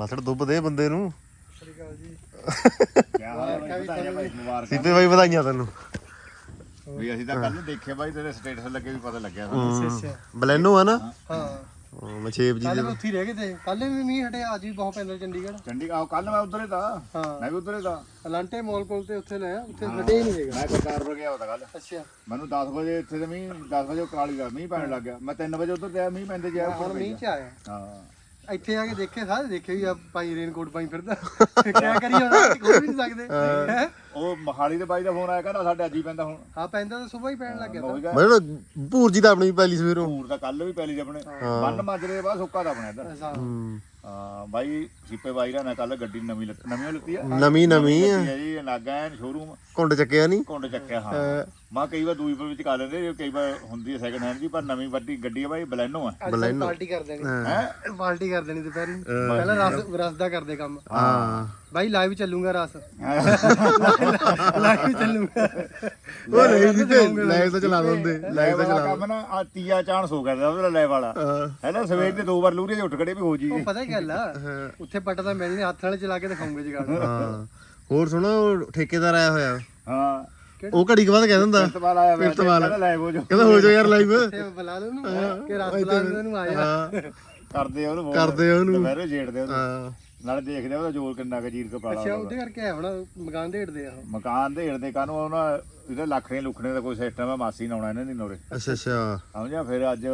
ਮਾਸੜ ਦੁੱਬ ਦੇ ਬੰਦੇ ਨੂੰ। ਸ੍ਰੀ ਅਕਾਲ ਜੀ। ਕਿਆ ਹਾਲ ਹੈ ਬਾਈ ਵਧਾਈਆਂ ਬਾਈ ਮੁਬਾਰਕਾਂ ਸੀਪੇ ਬਾਈ ਵਧਾਈਆਂ ਤੈਨੂੰ। ਵੀ ਅਸੀਂ ਤਾਂ ਕੱਲ ਨੂੰ ਦੇਖਿਆ ਬਾਈ ਤੇਰੇ ਸਟੇਟਸ ਲੱਗੇ ਵੀ ਪਤਾ ਲੱਗਿਆ ਅੱਛਾ ਅੱਛਾ। ਬਲੈਨੋ ਆ ਨਾ? ਹਾਂ। ਹਾਂ, ਮਛੇਬ ਜੀ ਕੱਲ ਦੇ ਉੱਥੇ ਹੀ ਰਹਿ ਗਏ ਤੇ ਕੱਲ ਵੀ ਮੀਂਹ ਹਟਿਆ ਅੱਜ ਵੀ ਬਹੁਤ ਪੈਂਦਾ ਚੰਡੀਗੜ੍ਹ। ਚੰਡੀਗੜ੍ਹ ਕੱਲ ਮੈਂ ਉਧਰੇ ਤਾਂ। ਹਾਂ। ਮੈਂ ਵੀ ਉਧਰੇ ਤਾਂ। ਅਲਾਂਟੇ ਮਾਲ ਕੋਲ ਤੇ ਉੱਥੇ ਲਿਆ ਉੱਥੇ ਹਟੇ ਹੀ ਨਹੀਂ ਹੈਗਾ। ਮੈਂ ਕਰਤਾਰ ਵਰ ਗਿਆ ਉਹਦਾ ਕੱਲ ਅੱਛਾ। ਮੈਨੂੰ 10 ਵਜੇ ਇੱਥੇ ਤੇ ਮੀਂਹ 10 ਵਜੇ ਕਾਲੀ ਦਾ ਮੀਂਹ ਪੈਣ ਲੱਗ ਗਿਆ। ਮੈਂ 3 ਵਜੇ ਉਧਰ ਤੇ ਮੀਂਹ ਪੈਂਦੇ ਜਿਆ ਹੁਣ ਮੀਂਹ ਚ ਆਇਆ। ਹਾਂ। ਇੱਥੇ ਆ ਕੇ ਦੇਖੇ ਸਾਰੇ ਦੇਖੇ ਵੀ ਆ ਭਾਈ ਰੇਨਕੋਟ ਪਾਈ ਫਿਰਦਾ। ਕਿਆ ਕਰੀ ਹੁਣ ਕੋਈ ਵੀ ਨਹੀਂ ਸਕਦੇ। ਹੈ? ਉਹ ਮਹਾਲੀ ਦੇ ਬਾਈ ਦਾ ਫੋਨ ਆਇਆ ਕਹਿੰਦਾ ਸਾਡੇ ਅੱਜ ਹੀ ਪੈਂਦਾ ਹੁਣ। ਆ ਪੈਂਦਾ ਤਾਂ ਸਵੇਰ ਹੀ ਪੈਣ ਲੱਗ ਗਿਆ ਮੈਂ ਕਿਹਾ ਭੂਰ ਜੀ ਤਾਂ ਆਪਣੀ ਪਹਿਲੀ ਸਵੇਰੋਂ। ਧੂੜ ਤਾਂ ਕੱਲ ਵੀ ਪੈਲੀ ਦੇ ਆਪਣੇ ਬੰਨ ਮਾਜਰੇ ਬਾਅਦ ਸੁੱਕਾ ਦਾ ਆਪਣੇ ਇੱਧਰ। ਹੂੰ। ਹਾਂ ਬਾਈ ਸੀਪੇ ਬਾਈ ਰਾ ਨੇ ਕੱਲ ਗੱਡੀ ਨਵੀਂ ਲੱਤ ਨਵੀਂ ਲੱਤੀ ਆ। ਨਵੀਂ ਨਵੀਂ ਆ। ਲੱਤੀ ਜੀ ਨਾਗਾ ਐਨ ਸ਼ੋਰੂਮ ਕੁੰਡ ਚੱਕਿਆ ਨਹੀਂ ਕੁੰਡ ਚੱਕਿਆ ਹਾਂ। ਮੈਂ ਕਈ ਵਾਰ ਦੂਈ ਪਰ ਵਿੱਚ ਕਾ ਲੈਂਦੇ ਕਈ ਵਾਰ ਹੁੰਦੀ ਹੈ ਸੈਕੰਡ ਹੈਂਡ ਜੀ ਪਰ ਨਵੀਂ ਵੱਡੀ ਗੱਡੀ ਆ ਬਾਈ ਬਲੈਨੋ ਆ। ਅੱਜ ਤਾਂ ਪਾਰਟੀ ਕਰ ਦੇਣੀ। ਹੈ। ਪਾਰਟੀ ਕਰ ਦੇਣੀ ਦੁਪਹਿਰੀ। ਪਹਿਲਾਂ ਰਸ ਰਸ ਦਾ ਕਰਦੇ ਕੰਮ। ਹਾਂ। ਬਾਈ ਲਾਈਵ ਚੱਲੂਗਾ ਰਸ ਲਾਈਵ ਚੱਲੂਗਾ। ਉਹ ਨਹੀਂ ਜੀ ਤੇ ਲਾਈਵ ਤਾਂ ਚਲਾ ਦਿੰਦੇ ਲੈ ਵਾਲਾ ਕੰਮ ਨਾ ਆ ਤੀਆ ਚਾਂਸ ਹੋ ਗਿਆ ਉਹਦਾ ਲੈ ਵਾਲਾ। ਹਾਂ। ਹੈ ਨਾ ਸਵੇਰ ਦੇ ਦੋ ਵਾਰ ਲੂਰੇ ਦੇ ਉੱਠ ਖੜੇ ਵੀ ਹੋ ਜੀ ਉਹ ਪਤਾ ਕੀ ਗੱਲ ਆ? ਉੱਥੇ ਪੱਟ ਤਾਂ ਮਿਲਣੀ ਹੱਥ ਨਾਲ ਚਲਾ ਕੇ ਦਿਖਾਉਂਗੇ ਜਗਾੜ ਹਾਂ। ਹੋਰ ਸੁਣੋ ਉਹ ਠੇਕੇਦਾਰ ਆਇਆ ਹੋਇਆ। ਹਾਂ। ਉਹ ਘੜੀ ਕੁ ਬਾਅਦ ਕਹਿ ਦਿੰਦਾ। ਇਸਤਮਾਲ ਆਇਆ ਵੇ ਇਸਤਮਾਲ। ਲੈ ਹੋ ਜੋ ਕਹਿੰਦਾ ਹੋ ਜਾ ਯਾਰ ਲਾਈਵ ਤੇ ਬੁਲਾ ਲਓ ਕਿ ਰਸ ਬੁਲਾ ਨੂੰ ਆਇਆ। ਹਾਂ। ਕਰਦੇ ਆ ਉਹਨੂੰ ਕਰਦੇ ਆ ਉਹਨੂੰ। ਦੁਪਹਿਰੇ ਜੇੜਦੇ ਉਹਨੂੰ। ਹਾਂ। ਨਾਲੇ ਦੇਖਦੇ ਆ ਉਹਦਾ ਜ਼ੋਰ ਕਿੰਨਾ ਕੁ ਜੀਰ ਕਪਾਲਾ ਅੱਛਾ ਉਹਦੇ। ਕਰਕੇ ਆਇਆ ਹੋਣਾ ਮਕਾਨ ਢੇੜਦੇ ਆ ਉਹ। ਮਕਾਨ ਦੇ ਹਿਰਦੇ ਕਾਨੂੰ ਉਹਨਾਂ ਇਹਦੇ ਲੱਖਣੇ ਲੁਖਣੇ ਦਾ ਕੋਈ ਸਿਸਟਮ ਹੈ ਮਾਸੀ ਨਾ ਆਉਣਾ ਇਹਨਾਂ ਦੀ ਨੋਰੇ। ਅੱਛਾ ਅੱਛਾ। ਸਮਝਿਆ? ਫਿਰ ਅੱਜ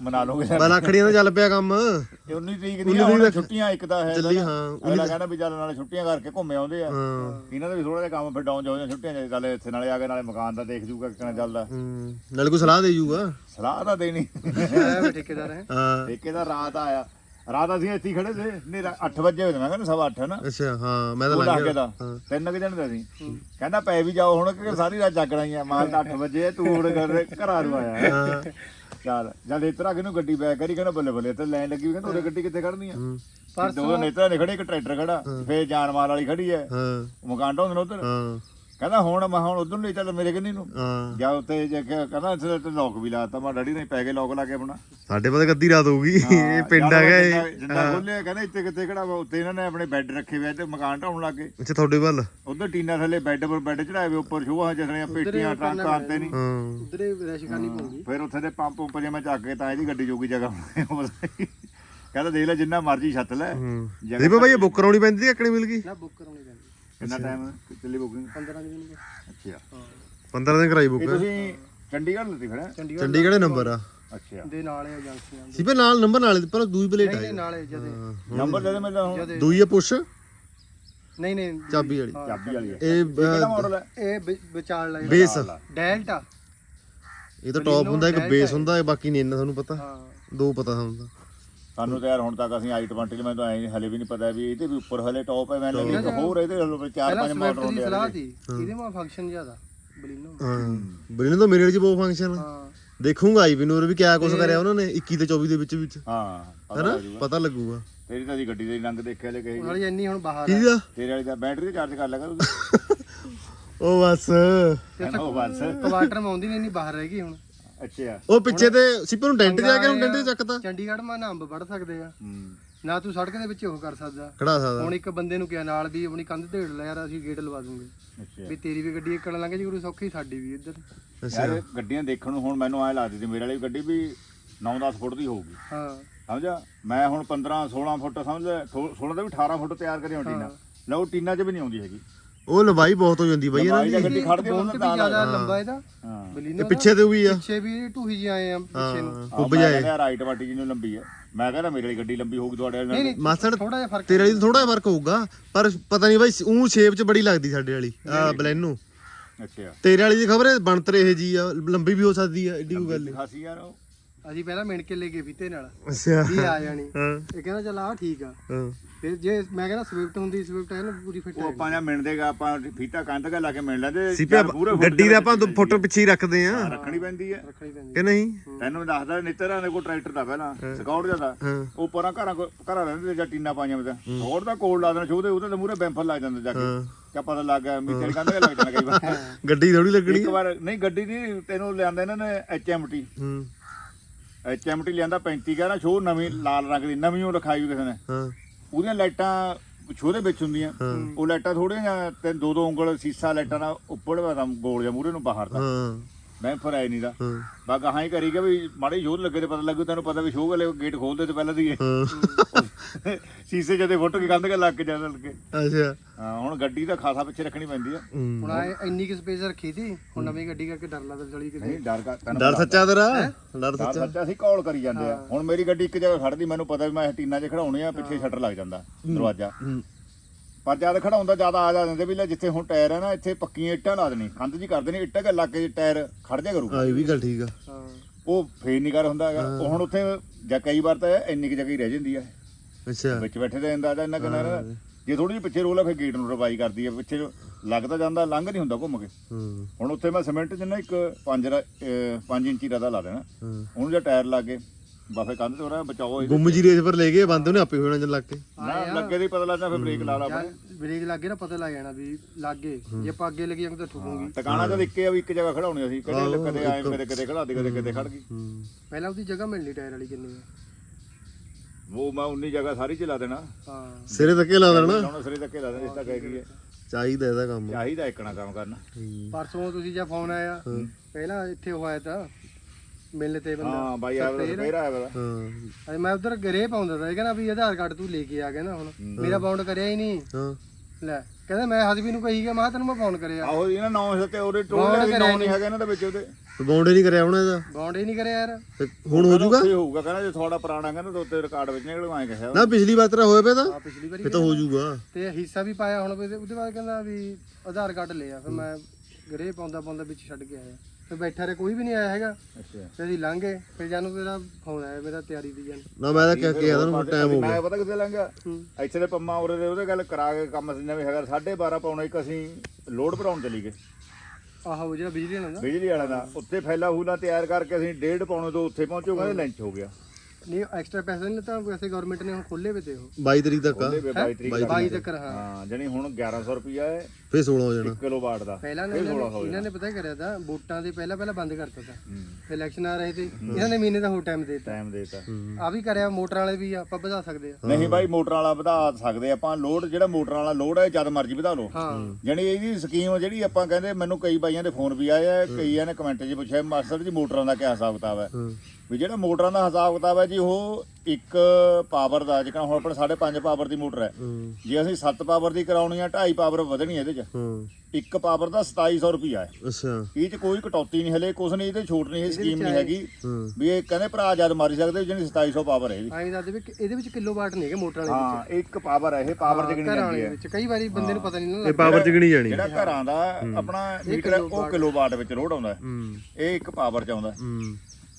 ਮਨਾ ਲੋਗੇ ਬਲਾਖੜੀਆਂ ਦਾ ਚੱਲ ਪਿਆ ਕੰਮ। 19 ਤਰੀਕ ਦੀ ਹੁਣ ਛੁੱਟੀਆਂ ਇੱਕ ਤਾਂ ਹੈ ਚੱਲੀ ਹਾਂ ਅਗਲਾ ਕਹਿੰਦਾ ਵੀ ਚੱਲ ਨਾਲੇ ਛੁੱਟੀਆਂ ਕਰਕੇ ਘੁੰਮੇ ਆਉਂਦੇ ਆ। ਹਾਂ। ਇਹਨਾਂ ਦਾ ਵੀ ਥੋੜਾ ਜਿਹਾ ਕੰਮ ਫਿਰ ਡਾਊਨ ਜਾਉਂਦੇ ਛੁੱਟੀਆਂ ਚ ਚੱਲ ਇੱਥੇ ਨਾਲੇ ਆ ਕੇ ਨਾਲੇ ਮਕਾਨ ਦਾ ਦੇਖ ਜੂਗਾ ਕਿੰਨਾ ਚੱਲਦਾ। ਹੂੰ ਨਾਲੇ ਕੋਈ ਸਲਾਹ ਦੇ ਜੂਗਾ? ਸਲਾਹ ਤਾਂ ਦੇਣੀ। ਵਾ ਠੇਕੇਦਾਰ ਹੈ। ਹਾਂ। ਠੇਕੇ ਦਾ ਰਾਤ ਆਇਆ। ਰਾਤ ਅਸੀਂ ਇੱਥੇ ਹੀ ਖੜੇ ਸੀ ਨਹੀਂ 8 ਵਜੇ ਨੇ ਮੈਂ ਕਹਿੰਦਾ ਸਵਾ 8 ਨਾ। ਅੱਛਾ ਹਾਂ ਮੈਂ ਤਾਂ ਉਹ ਲੱਗ ਗਿਆ। ਤਿੰਨ ਕੁ ਜਣ ਦੇ ਸੀ। ਕਹਿੰਦਾ ਪੈ ਵੀ ਜਾਓ ਹੁਣ ਕਿ ਸਾਰੀ ਰਾਤ ਜਾਗਣਾ ਹੀ ਆ ਮਾਲ ਤਾਂ 8 ਵਜੇ ਤੂੰ ਹੁਣ ਘਰ ਘਰਾਂ ਨੂੰ ਆਇਆ। ਹਾਂ। ਚੱਲ ਜਦ ਇਤਰਾ ਕਿਨੂੰ ਗੱਡੀ ਬੈਕ ਕਰੀ ਕਹਿੰਦਾ ਬੱਲੇ ਬੱਲੇ ਤੇ ਲਾਈਨ ਲੱਗੀ ਕਹਿੰਦਾ ਉਹਦੇ ਗੱਡੀ ਕਿੱਥੇ ਖੜਨੀ ਆ? ਹੂੰ, ਦੋ ਨੇਤਰਾ ਨੇ ਖੜੇ ਇੱਕ ਟਰੈਕਟਰ ਖੜਾ ਫੇਰ ਜਾਨ ਮਾਲ ਵਾਲੀ ਖੜੀ ਐ ਹਾਂ। ਮਕਾਨ ਢਾਉਂਦੇ ਨੇ ਉਧਰ। ਹਾਂ। ਕਹਿੰਦਾ ਹੁਣ ਮੈਂ ਹੁਣ ਉਧਰ ਨੂੰ ਚੱਲ ਮੇਰੇ ਕੰਨੀ ਨੂੰ। ਹਾਂ। ਜਾ ਉੱਤੇ ਜੇ ਕਿ- ਕਹਿੰਦਾ ਇੱਥੇ ਤੇ ਲੋਕ ਵੀ ਲਾਤਾ ਮੈਂ ਡੈਡੀ ਨੇ ਪੈ ਕੇ ਲੋਕ ਲਾ ਕੇ ਆਪਣਾ ਸਾਡੇ ਪਾਸੇ ਕੱਦੀ ਰਾਤ ਹੋਊਗੀ। ਇਹ ਪਿੰਡ ਹੈਗਾ ਇਹ। ਜਿੰਦਾ ਖੋਲਿਆ ਕਹਿੰਦਾ ਇੱਥੇ ਕਿੱਥੇ ਖੜਾ ਵਾ ਉੱਤੇ ਇਹਨਾਂ ਨੇ ਆਪਣੇ ਬੈੱਡ ਰੱਖੇ ਹੋਏ ਆ ਤੇ ਮਕਾਨ ਢਾਉਣ ਲੱਗੇ। ਅੱਛਾ ਤੁਹਾਡੇ ਵੱਲ? ਉਧਰ ਟੀਨਾ ਥੱਲੇ ਬੈੱਡ ਪਰ ਬੈੱਡ ਚੜਾਏ ਹੋਏ ਉੱਪਰ ਸ਼ੋਹਾਂ ਜਸਣੀਆਂ ਪੇਟੀਆਂ ਟਰੰਕਾਂ ਤੇ ਨਹੀਂ। ਹਾਂ ਉਧਰੇ ਰੈਸ਼ਕਾਨੀ ਪਊਗੀ। ਫਿਰ ਉੱਥੇ ਦੇ ਪੰਪ ਪੰਪ ਜੇ ਮੈਂ ਚੱਕ ਕੇ ਤਾਂ ਇਹਦੀ ਗੱਡੀ ਜੋਗੀ ਜਗ੍ਹਾ ਬਣਾਈ। ਕਹਿੰਦਾ ਦੇਖ ਲੈ ਜਿੰਨਾ ਮਰਜ਼ੀ ਛੱਤ ਲੈ। ਹੂੰ। ਦੀਪਾ ਭਾਈ ਇਹ ਬੁੱਕ ਕਰਾਉਣੀ ਪੈਂਦੀ ਹੈ ਮਿਲ ਗਈ? ਨਾ ਬੁੱਕ ਕਰਾਉਣੀ ਕਿੰਨਾ ਟਾਈਮ ਚੱਲੀ ਬੁਕਿੰਗ 15 ਦਿਨ ਦੀ ਅੱਛਾ। ਹਾਂ 15 ਦਿਨ ਕਰਾਈ ਬੁੱਕ ਇਹ ਤੁਸੀਂ ਚੰਡੀਗੜ੍ਹ ਲੱਤੀ ਖੜਾ ਚੰਡੀਗੜ੍ਹ ਨੰਬਰ ਆ। ਅੱਛਾ। ਦੇ ਨਾਲ ਹੈ ਏਜੰਸੀਆਂ ਦੇ ਸੀਪੇ ਨਾਲ ਨੰਬਰ ਨਾਲ ਪਰ ਦੂਈ ਪਲੇਟ ਨਹੀਂ ਆ ਨਾਲ ਹੈ ਜਦੇ ਨੰਬਰ ਦੇ ਦੇ ਮੈਨੂੰ ਹੁਣ। ਦੂਈ ਆ ਪੁਸ਼। ਨਹੀਂ ਨਹੀਂ ਚਾਬੀ ਵਾਲੀ। ਚਾਬੀ ਵਾਲੀ ਹੈ ਇਹ ਕਿਹੜਾ ਮਾਡਲ ਹੈ ਇਹ ਵਿ- ਵਿਚਾਲ ਲਾਈ ਬੇਸ। ਡੈਲਟਾ। ਇਹ ਤਾਂ ਟੌਪ ਹੁੰਦਾ ਇੱਕ ਬੇਸ ਹੁੰਦਾ ਬਾਕੀ ਨਹੀਂ ਇੰਨਾ ਤੁਹਾਨੂੰ ਪਤਾ। ਹਾਂ। ਦੋ ਪਤਾ ਸਾਨੂੰ ਤਾਂ। ਸਾਨੂੰ ਤਾਂ ਯਾਰ ਹੁਣ ਤੱਕ ਅਸੀਂ i20 ਚ ਮੈਨੂੰ ਤਾਂ ਐ ਹਲੇ ਵੀ ਨਹੀਂ ਪਤਾ ਵੀ ਇਹਦੇ ਵੀ ਉੱਪਰ ਹਲੇ ਟੌਪ ਹੈ ਮੈਨੂੰ ਲੱਗੀ ਇੱਕ ਹੋਰ ਇਹਦੇ ਹਲੇ ਚਾਰ ਪੰਜ ਮਾਡਲ ਹੁੰਦੇ ਸਲਾਹ ਆ ਸੀ ਇਹਦੇ ਮਾ ਫੰਕਸ਼ਨ ਜ਼ਿਆਦਾ ਬਲੀਨੋ। ਹਾਂ ਬਰੀਨ ਤਾਂ ਮੇਰੇ ਵਾਲੀ ਚ ਬਹੁਤ ਫੰਕਸ਼ਨ ਹਾਂ। ਦੇਖੂੰਗਾ ਆਈ ਵੀ ਨੂਰ ਵੀ ਕਿਆ ਕੁਝ ਕਰਿਆ ਉਹਨਾਂ ਨੇ 21 ਤੇ 24 ਦੇ ਵਿੱਚ ਵਿੱਚ। ਹਾਂ ਪਤਾ ਹੈਨਾ? ਲੱਗ ਪਤਾ ਲੱਗੂਗਾ। ਤੇਰੀ ਤਾਂ ਦੀ ਗੱਡੀ ਦੇ ਰੰਗ ਦੇਖਿਆ ਲੈ ਕਹੇ ਨਾਲੇ ਇੰਨੀ ਹੁਣ ਬਾਹਰ ਆ। ਕੀ ਆ? ਤੇਰੇ ਵਾਲੀ ਦਾ ਬੈਟਰੀ ਤੇ ਚਾਰਜ ਕਰ ਲਿਆ ਕਰ ਤੁਸੀਂ ਉਹ ਬਸ। ਉਹ ਬਸ। ਕੁਆਟਰ ਮ ਆਉਂਦੀ ਨਹੀਂ ਇੰਨੀ ਬਾਹਰ ਰਹਿ ਗਈ ਹੁਣ। ਅੱਛਾ। ਉਹ ਪਿੱਛੇ ਤੇ ਸਿੱਪੇ ਨੂੰ ਟੈਂਟ ਜਾ ਕੇ ਹੁਣ ਟੈਂਟ ਚੱਕਤਾ ਚੰਡੀਗੜ੍ਹ ਮਾ ਨਾ ਅੰਬ ਵੜ ਸਕਦੇ ਆ। ਹੂੰ। ਨਾ ਤੂੰ ਸੜਕ ਦੇ ਵਿੱਚ ਉਹ ਕਰ ਸਕਦਾ। ਖੜਾ ਸਕਦਾ। ਹੁਣ ਇੱਕ ਬੰਦੇ ਨੂੰ ਕਿਹਾ ਨਾਲ ਵੀ ਆਪਣੀ ਕੰਧ ਢੇੜ ਲੈ ਯਾਰ ਅਸੀਂ ਗੇਟ ਲਵਾ ਦੂੰਗੇ। ਅੱਛਾ। ਵੀ ਤੇਰੀ ਵੀ ਗੱਡੀ ਇੱਕਣ ਲੰਘ ਜੀ ਗੁਰੂ ਸੌਖੀ ਸਾਡੀ ਵੀ ਇੱਧਰ। ਯਾਰ ਗੱਡੀਆਂ ਦੇਖਣ ਨੂੰ ਹੁਣ ਮੈਨੂੰ ਐ ਲੱਗਦੀ ਸੀ ਮੇਰੇ ਵਾਲੀ ਗੱਡੀ ਵੀ 9-10 ਫੁੱਟ ਦੀ ਹੋਊਗੀ। ਹਾਂ। ਸਮਝਿਆ? ਮੈਂ ਹੁਣ 15-16 ਫੁੱਟ ਸਮਝ ਲੈ 16 ਦਾ ਵੀ 18 ਫੁੱਟ ਤਿਆਰ ਕਰੀ ਹੁੰਦੀ ਨਾ ਲਓ ਟੀਨਾ 'ਚ ਵੀ ਨਹੀਂ ਆਉਂਦੀ ਹੈਗੀ। ਉਹ ਲੰਬਾਈ ਬਹੁਤ ਹੋ ਜਾਂਦੀ ਬਾਈ ਇਹਨਾਂ ਦੀ। ਗੱਡੀ ਖੜਦੀ ਬਹੁਤ ਤਾਂ ਜ਼ਿਆਦਾ ਲੰਬਾ ਇਹਦਾ। ਹਾਂ। ਬਲੀਨੋ ਪਿੱਛੇ ਤੇ ਵੀ ਆ। ਪਿੱਛੇ ਵੀ ਢੂਹੀ ਜੀ ਆਏ ਆ ਪਿੱਛੇ ਨੂੰ। ਕੁੱਬ ਜਾਏ। ਯਾਰ ਰਾਈਟ ਵਾਟੀ ਜਿਹਨੂੰ ਲੰਬੀ ਹੈ ਮੈਂ ਕਹਿੰਦਾ ਮੇਰੇ ਵਾਲੀ ਗੱਡੀ ਲੰਬੀ ਹੋਊਗੀ ਤੁਹਾਡੇ ਨਾਲ ਨਹੀਂ ਮਾਸੜ ਥੋੜਾ ਜਿਹਾ ਫ਼ਰਕ ਤੇਰੇ ਵਾਲੀ ਥੋੜਾ ਫ਼ਰਕ ਹੋਊਗਾ ਪਰ ਪਤਾ ਨਹੀਂ ਬਾਈ ਉਹ ਸ਼ੇਪ ਚ ਬੜੀ ਲੱਗਦੀ ਸਾਡੇ ਵਾਲੀ ਆ ਬਲੈਨੋ। ਅੱਛਾ। ਤੇਰੇ ਵਾਲੀ ਦੀ ਖਬਰ ਹੈ ਬਣਤਰ ਇਹ ਜੀ ਆ ਲੰਬੀ ਵੀ ਹੋ ਸਕਦੀ ਆ ਏਡੀ ਕੋਈ ਗੱਲ ਨਹੀਂ। ਖਾਸੀ ਯਾਰ ਉਹ। ਅਸੀਂ ਪਹਿਲਾਂ ਮਿਣ ਕੇ ਲੈ ਗਏ ਫੀਤੇ ਨਾਲ। ਅੱਛਾ। ਵੀ ਆ ਜਾਣੀ। ਹਾਂ। ਇਹ ਕਹਿੰਦਾ ਚੱਲ ਆ ਠੀਕ ਆ। ਹਾਂ। ਫਿਰ ਜੇ ਮੈਂ ਕਹਿੰਦਾ ਸਵਿਫਟ ਹੁੰਦੀ ਸਵਿਫਟ ਹੈ ਨਾ ਪੂਰੀ ਫਿੱਟ ਉਹ ਆਪਾਂ ਜਾਂ ਮਿਣ ਦੇਗਾ ਆਪਾਂ ਫੀਤਾ ਕੰਧ ਕਾ ਲਾ ਕੇ ਮਿਣ ਲੈਂਦੇ। ਸੀਪੇ ਯਾਰ ਪੂਰੇ ਫੁੱਟ ਗੱਡੀ ਦਾ ਆਪਾਂ ਦੋ ਫੋਟੋ ਪਿੱਛੇ ਹੀ ਰੱਖਦੇ ਆ। ਰੱਖਣੀ ਪੈਂਦੀ ਹੈ ਰੱਖਣੀ ਪੈਂਦੀ ਕਿ ਨਹੀਂ? ਤੈਨੂੰ ਦੱਸਦਾ ਨਿੱਤਰਾਂ ਦੇ ਕੋਲ ਟਰੈਕਟਰ ਦਾ ਪਹਿਲਾਂ ਸਕਾਉਟ ਹਾਂ। ਉਹ ਪਰਾਂ ਘਰਾਂ ਕੋ ਘਰਾਂ ਰਹਿੰਦੇ ਤੇ ਜਾਂ ਟੀਨਾ ਪਾਈਆਂ ਮੈਂ ਹੋਰ ਦਾ ਕੋਲ ਲਾ ਦੇਣਾ ਸ਼ੋਅ ਦੇ ਉਹਦੇ ਤੇ ਮੂਰੇ ਬੈਂਫਰ ਲੱਗ ਜਾਂਦਾ ਜਾ ਕੇ। ਕਿਆ ਪਤਾ ਲੱਗ ਗਿਆ ਵੀ ਤੇਰੇ ਕੰਧ ਤੇ ਲੱਗ ਜਾਣਾ ਕਈ ਵਾਰ। ਗੱਡੀ ਥੋੜੀ ਲੱਗਣੀ ਇੱਕ ਵਾਰ ਨਹੀਂ ਗੱਡੀ ਦੀ ਤੈਨੂੰ ਲਿਆਂਦਾ ਇਹਨਾਂ ਨੇ ਐਚਐਮਟੀ ਹੂੰ। ਐਚਐਮਟੀ ਲਿਆਂਦਾ 35 ਕਹਿੰਦਾ ਸ਼ੋਅ ਨਵੀਂ ਲਾਲ ਰੰਗ ਦੀ ਨਵੀਂ ਉਹ ਰਖਾਈ ਵੀ ਕਿਸੇ ਨੇ। ਹਾਂ। ਉਹਦੀਆਂ ਲਾਈਟਾਂ ਛੋਦੇ ਵਿੱਚ ਹੁੰਦੀਆਂ। ਉਹ ਲਾਈਟਾਂ ਥੋੜੀਆਂ ਜਿਹਾ ਤੇ ਦੋ ਦੋ ਉਂਗਲ ਸੀਸਾ ਲਾਈਟਾਂ ਦਾ ਉੱਪਰ ਵਾਦਾ ਗੋਲ ਜਾਂ ਮੂਰੇ ਨੂੰ ਬਾਹਰ ਦਾ। ਮੈਂ ਫਿਰ ਆਈ ਨਹੀਂ ਦਾ। ਹਾਂ। ਬਾ ਗਾਹਾਂ ਹੀ ਕਰੀ ਗਿਆ ਵੀ ਮਾੜੇ ਸ਼ੋਰ ਲੱਗੇ ਤੇ ਪਤਾ ਲੱਗੂ ਤੈਨੂੰ ਪਤਾ ਵੀ ਸ਼ੋਅ ਵਾਲੇ ਗੇਟ ਖੋਲਦੇ ਤੇ ਪਹਿਲਾਂ ਦੀ ਸ਼ੀਸ਼ੇ ਜਦੇ ਫੁੱਟ ਕੇ ਕੰਧ ਕੇ ਲੱਗ ਕੇ ਜਾਣ ਲੱਗੇ। ਅੱਛਾ। ਹਾਂ ਹੁਣ ਗੱਡੀ ਤਾਂ ਖਾਸਾ ਪਿੱਛੇ ਰੱਖਣੀ ਪੈਂਦੀ ਆ। ਹੁਣ ਆ ਇੰਨੀ ਕਿ ਸਪੇਸ ਰੱਖੀ ਤੀ ਹੁਣ ਨਵੀਂ ਗੱਡੀ ਕਰਕੇ ਡਰ ਲੱਗਦਾ ਚਲੀ ਕਿਤੇ। ਨਹੀਂ ਡਰ ਕਾ ਤੈਨੂੰ ਡਰ ਸੱਚਾ ਤੇਰਾ? ਡਰ ਡਰ ਸੱਚਾ। ਸੱਚਾ ਅਸੀਂ ਕਾਲ ਕਰੀ ਜਾਂਦੇ ਆ। ਹੁਣ ਮੇਰੀ ਗੱਡੀ ਇੱਕ ਜਗ੍ਹਾ ਖੜਦੀ ਮੈਨੂੰ ਪਤਾ ਵੀ ਮੈਂ ਟੀਨਾ 'ਚ ਖੜਾਉਣੀ ਆ ਪਿੱਛੇ ਸ਼ਟਰ ਲੱਗ ਜਾਂਦਾ ਦਰਵਾਜ਼ਾ। ਹੂੰ। ਪਰ ਜਦ ਖੜਾਉਂਦਾ ਜ਼ਿਆਦਾ ਆ ਜਾਂਦੇ ਵੀ ਲੈ ਜਿੱਥੇ ਹੁਣ ਟਾਇਰ ਹੈ ਨਾ ਇੱਥੇ ਪੱਕੀਆਂ ਇੱਟਾਂ ਲਾ ਦੇਣੀ ਕੰਧ ਜੀ ਕਰਦੇ ਨੇ ਇੱਟਾਂ ਕੇ ਲੱਗੇ ਟਾਇਰ ਖੜ ਜਾ ਕਰੂਗਾ। ਆ ਇਹ ਵੀ ਗੱਲ ਠੀਕ ਆ। ਹਾਂ। ਉਹ ਫੇਰ ਨਹੀਂ ਕਰ ਹੁੰਦਾ ਹੈਗਾ। ਉਹ ਹੁਣ ਉੱਥੇ ਜਾਂ ਕਈ ਵਾਰ ਤਾਂ ਇੰਨੀ ਕੁ ਜਗ੍ਹਾ ਹੀ ਰਹਿ ਜਾਂਦੀ ਹੈ ਅੱਛਾ। ਵਿੱਚ ਬੈਠੇ ਦਾ ਅੰਦਾਜ਼ਾ ਇੰਨਾ ਕਿੰਨਾ ਨਾ ਜੇ ਥੋੜੀ ਜਿਹੀ ਪਿੱਛੇ ਰੋਲ ਆ ਫਿਰ ਗੇਟ ਨੂੰ ਰਵਾਈ ਕਰਦੀ ਹੈ ਪਿੱਛੇ ਲੱਗਦਾ ਜਾਂਦਾ ਲੰਘ ਨਹੀਂ ਹੁੰਦਾ ਘੁੰਮ ਕੇ। ਹੂੰ। ਹੁਣ ਉੱਥੇ ਮੈਂ ਸਿਮੈਂਟ 'ਚ ਨਾ ਇੱਕ 5 5 ਇੰਚੀ ਰਦਾ ਲਾ ਦੇਣਾ। ਹਾਂ। ਉਹਨੂੰ ਜੇ ਟਾਇਰ ਲਾ ਕੇ ਬਾਫੇ ਕੰਧ ਤੇ ਉਹਨਾਂ ਬਚਾਓ ਇਹਦੇ। ਗੁੰਮ ਜੀ ਰੇਸ ਪਰ ਲੈ ਗਏ ਬੰਦ ਉਹਨੇ ਆਪੇ ਹੋਣਾ ਜਨ ਲੱਗ ਕੇ। ਨਾ ਲੱਗੇ ਦੀ ਪਤਾ ਲੱਗਦਾ ਫਿਰ ਬ੍ਰੇਕ ਲਾ ਲਾ ਆਪਣੇ। ਬ੍ਰੇਕ ਲੱਗੇ ਨਾ ਪਤਾ ਲੱਗ ਜਾਣਾ ਵੀ ਲੱਗੇ ਜੇ ਆਪਾਂ ਅੱਗੇ ਲੱਗੀ ਜਾਂਗੇ ਤਾਂ ਠੁਕੂਗੀ। ਟਿਕਾਣਾ ਜਦ ਇੱਕੇ ਆ ਵੀ ਇੱਕ ਜਗ੍ਹਾ ਖੜਾਉਣੀ ਅਸੀਂ। ਕਦੇ ਕਦੇ ਆਏ ਕਦੇ ਕਦੇ ਖੜਾ ਦੇ ਕਦੇ ਕਦੇ ਖੜ ਗਈ। ਹੂੰ। ਪਹਿਲਾਂ ਉਹਦੀ ਜਗ੍ਹਾ ਮਿਲਣੀ ਟਾਇਰ ਵਾਲੀ ਕਿੰਨੀ ਹੈ ਉਹ ਮੈਂ 19 ਜਗ੍ਹਾ ਸਾਰੀ ਚਲਾ ਦੇਣਾ। ਹਾਂ। ਸਿਰੇ ਤੱਕੇ ਲਾ ਦੇਣਾ ਲਾਉਣਾ ਸਰੇ ਤੱਕੇ ਲਾ ਦੇਣਾ ਇਸ ਤਾਂ ਕਹਿ ਗਈ ਹੈ ਚਾਹੀਦਾ ਇਹਦਾ ਕੰਮ। ਚਾਹੀਦਾ ਇੱਕਣਾ ਕੰਮ ਕਰਨਾ। ਪਰਸੋਂ ਤੁਸੀਂ ਜਦ ਫੋਨ ਆਇਆ ਪਹਿਲਾਂ ਇੱਥੇ ਹੋਇਆ ਤਾਂ ਮਿਲਣ ਤੇ ਬੰਦਾ। ਹਾਂ ਬਾਈ ਆ ਫੇਰ ਆਇਆ ਵਾ। ਹਾਂ। ਮੈਂ ਉਧਰ ਗਰੇ ਪਾਉਂਦਾ ਤਾਂ ਇਹ ਕਹਿੰਦਾ ਵੀ ਆਧਾਰ ਕਾਰਡ ਤੂੰ ਲੈ ਕੇ ਆ ਗਿਆ ਨਾ ਹੁਣ। ਮੇਰਾ ਬਾਉਂਡ ਕਰਿਆ ਹੀ ਨਹੀਂ। ਹਾਂ। ਲੈ ਕਹਿੰਦਾ ਮੈਂ ਹਸਬੀ ਨੂੰ ਕਹੀ ਗਿਆ ਮੈਂ ਕਿਹਾ ਤੈਨੂੰ ਮੈਂ ਫੋਨ ਕਰਿਆ। ਆਹੋ ਇਹਨਾਂ ਨੌ ਤੇ ਉਹਦੇ ਟੋਲ ਦੇ ਨੌ ਨਹੀਂ ਹੈਗਾ ਇਹਨਾਂ ਦੇ ਵਿੱਚ ਉਹਦੇ। ਬਾਉਂਡੇ ਨਹੀਂ ਕਰਿਆ ਹੁਣ ਇਹਦਾ ਬਾਉਂਡ ਹੀ ਨਹੀਂ ਕਰਿਆ ਯਾਰ। ਤੇ ਹੁਣ ਹੋ ਜਾਊਗਾ? ਉੱਥੇ ਹੋਊਗਾ ਕਹਿੰਦਾ ਜੇ ਥੋੜਾ ਪੁਰਾਣਾ ਕਹਿੰਦਾ ਤਾਂ ਉੱਤੇ ਰਿਕਾਰਡ ਵਿੱਚ ਨਿਕਲ ਆਏ ਕਿਹਾ ਨਾ ਪਿਛਲੀ ਵਾਰ ਤੇਰਾ ਹੋਇਆ ਪਿਆ ਤਾਂ? ਆ ਪਿਛਲੀ ਵਾਰੀ ਫੇ ਤਾਂ ਹੋ ਜਾਊਗਾ। ਤੇ ਹਿੱਸਾ ਵੀ ਪਾਇਆ ਹੁਣ ਉਹਦੇ ਉਹਦੇ ਬਾਅਦ ਕਹਿੰਦਾ ਵੀ ਆਧਾਰ ਕਾਰਡ ਲਿਆ ਫਿਰ ਮੈਂ ਗਰੇ ਪਾਉਂਦਾ ਪਾਉਂਦਾ ਵਿੱਚ ਛੱਡ ਕੇ ਆਇਆ। ਫਿਰ ਬੈਠਾ ਰਿਹਾ ਕੋਈ ਵੀ ਨਹੀਂ ਆਇਆ ਹੈਗਾ। ਅੱਛਾ। ਤੇ ਅਸੀਂ ਲੰਘ ਗਏ ਫਿਰ ਜਾਨੂੰ ਤੇਰਾ ਫੋਨ ਆਇਆ ਮੇਰਾ ਤਿਆਰੀ ਦੀ ਜਾਨ। ਨਾ ਮੈਂ ਤਾਂ ਕਿਹਾ ਕਿ ਇਹਦਾ ਟਾਈਮ ਹੋ ਗਿਆ। ਮੈਂ ਪਤਾ ਕਿੱਥੇ ਲੰਘਿਆ। ਇੱਥੇ ਦੇ ਪੰਮਾ ਉਰੇ ਦੇ ਉਹਦੇ ਗੱਲ ਕਰਾ ਕੇ ਕੰਮ ਸੀ ਵੀ ਹੈਗਾ 12:30 ਪਾਉਣਾ ਇੱਕ ਅਸੀਂ ਲੋਡ ਭਰਾਉਣ ਚਲੀ ਗਏ। ਆਹੋ ਜਿਹੜਾ ਬਿਜਲੀ ਵਾਲਾ ਦਾ ਬਿਜਲੀ ਵਾਲਾ ਦਾ ਉੱਥੇ ਫੈਲਾ ਹੂਲਾ ਤਿਆਰ ਕਰਕੇ ਅਸੀਂ ਡੇਢ ਪਾਉਣੇ ਤੋਂ ਉੱਥੇ ਪਹੁੰਚੋ ਕਹਿੰਦੇ ਲੰਚ ਹੋ ਗਿਆ। ਨਹੀਂ ਐਕਸਟਰਾ ਪੈਸੇ ਨਹੀਂ ਤਾਂ ਵੈਸੇ ਗਵਰਨਮੈਂਟ ਨੇ ਹੁਣ ਖੋਲੇ ਵੇ ਤੇ ਉਹ। 22 ਤਰੀਕ ਤੱਕ ਆ। ਉਹਦੇ 22 ਤਰੀਕ ਦਾ 22 ਤੱਕ ਹਾਂ। ਹਾਂ ਜਣੀ ਹੁਣ 1100 ਰੁਪਿਆ ਹੈ। ਫੇ 16 ਹੋ ਜਾਣਾ। 1 ਕਿਲੋ ਵਾਟ ਦਾ। ਪਹਿਲਾਂ ਨੇ ਇਹਨਾਂ ਨੇ- ਇਹਨਾਂ ਨੇ ਪਤਾ ਕਰਿਆ ਤਾਂ? ਵੋਟਾਂ ਦੇ ਪਹਿਲਾਂ ਪਹਿਲਾਂ ਬੰਦ ਕਰਤਾ ਤਾ। ਫਿਰ ਇਲੈਕਸ਼ਨ ਆ ਰਹੇ ਤੇ ਇਹਨਾਂ ਨੇ ਮਹੀਨੇ ਦਾ ਹੋਰ ਟਾਈਮ ਦੇ ਦਿੱਤਾ। ਟਾਈਮ ਦੇਤਾ। ਆ ਵੀ ਕਰਿਆ ਮੋਟਰ ਵਾਲੇ ਵੀ ਆਪਾਂ ਵਧਾ ਸਕਦੇ ਆ। ਨਹੀਂ ਬਾਈ ਮੋਟਰ ਵਾਲਾ ਵਧਾ ਸਕਦੇ ਆਪਾਂ ਲੋਡ ਜਿਹੜਾ ਮੋਟਰ ਵਾਲਾ ਲੋਡ ਹੈ ਜਦ ਮਰਜ਼ੀ ਵਧਾ ਲਓ। ਹਾਂ। ਜਣੀ ਇਹਦੀ ਸਕੀਮ ਜਿਹੜੀ ਆਪਾਂ ਕਹਿੰਦੇ ਮੈਨੂੰ ਕਈ ਬਾਈਆਂ ਦੇ ਫੋਨ ਵੀ ਆਏ ਆ ਕਈਆਂ ਨੇ ਕਮੈਂਟ 'ਚ ਪੁੱਛਿਆ ਮਾਸਟਰ ਜੀ ਮੋਟਰਾਂ ਦਾ ਕੀ ਹਿਸਾਬ ਕਿਤਾਬ ਹਾਂ। ਵੀ ਜਿਹੜਾ ਮੋਟਰਾਂ ਦਾ ਹਿਸਾਬ ਕਿਤਾਬ ਹੈ ਜੀ ਉਹ ਇੱਕ ਪਾਵਰ ਦਾ ਜਿਹੜਾ ਹੁਣ ਆਪਣੇ 5.5 ਪਾਵਰ ਦੀ ਮੋਟਰ ਹੈ। ਜੇ ਅਸੀਂ 7 ਪਾਵਰ ਦੀ ਕਰਾਉਣੀ ਆ 2.5 ਪਾਵਰ ਵਧਣੀ ਇਹਦੇ 'ਚ। ਇੱਕ ਪਾਵਰ ਦਾ 2700 ਰੁਪਿਆ ਹੈ। ਅੱਛਾ। ਇਹ 'ਚ ਕੋਈ ਕਟੌਤੀ ਨਹੀਂ ਹਲੇ ਕੁਛ ਨਹੀਂ ਇਹਦੇ ਛੋਟ ਨਹੀਂ ਇਹ ਸਕੀਮ ਨਹੀਂ ਹੈਗੀ। ਵੀ ਇਹ ਕਹਿੰਦੇ ਭਰਾ ਜਦ ਮਾਰੀ ਸਕਦੇ ਜਿਹੜੀ 2700 ਪਾਵਰ ਹੈ ਇਹਦੀ। ਆਈ ਦੱਸਦੇ ਵੀ ਕਿ ਇਹਦੇ ਵਿੱਚ ਕਿਲੋ ਵਾਟ ਨਹੀਂ ਹੈਗੇ ਮੋਟਰ ਵਾਲੇ ਹਾਂ ਇੱਕ ਪਾਵਰ ਹੈ ਇਹ ਪਾਵਰ ਚ ਗਿਣੀ ਜਾਂਦੀ ਹੈ। ਵਿੱਚ। ਕਈ ਵਾਰੀ ਬੰਦੇ ਨੂੰ ਪਤਾ ਨਹੀਂ ਨਾ ਇਹ ਪਾਵਰ ਚ ਗਣੀ ਜਾਣੀ ਜਿਹੜਾ ਘਰਾਂ ਦਾ ਆਪਣਾ ਮੀਟਰ ਉਹ ਕਿਲੋਵਾਟ। ਵਿੱਚ ਲੋਡ ਆਉਂਦਾ ਇਹ ਇੱਕ ਪਾਵਰ ਚ ਆਉਂਦਾ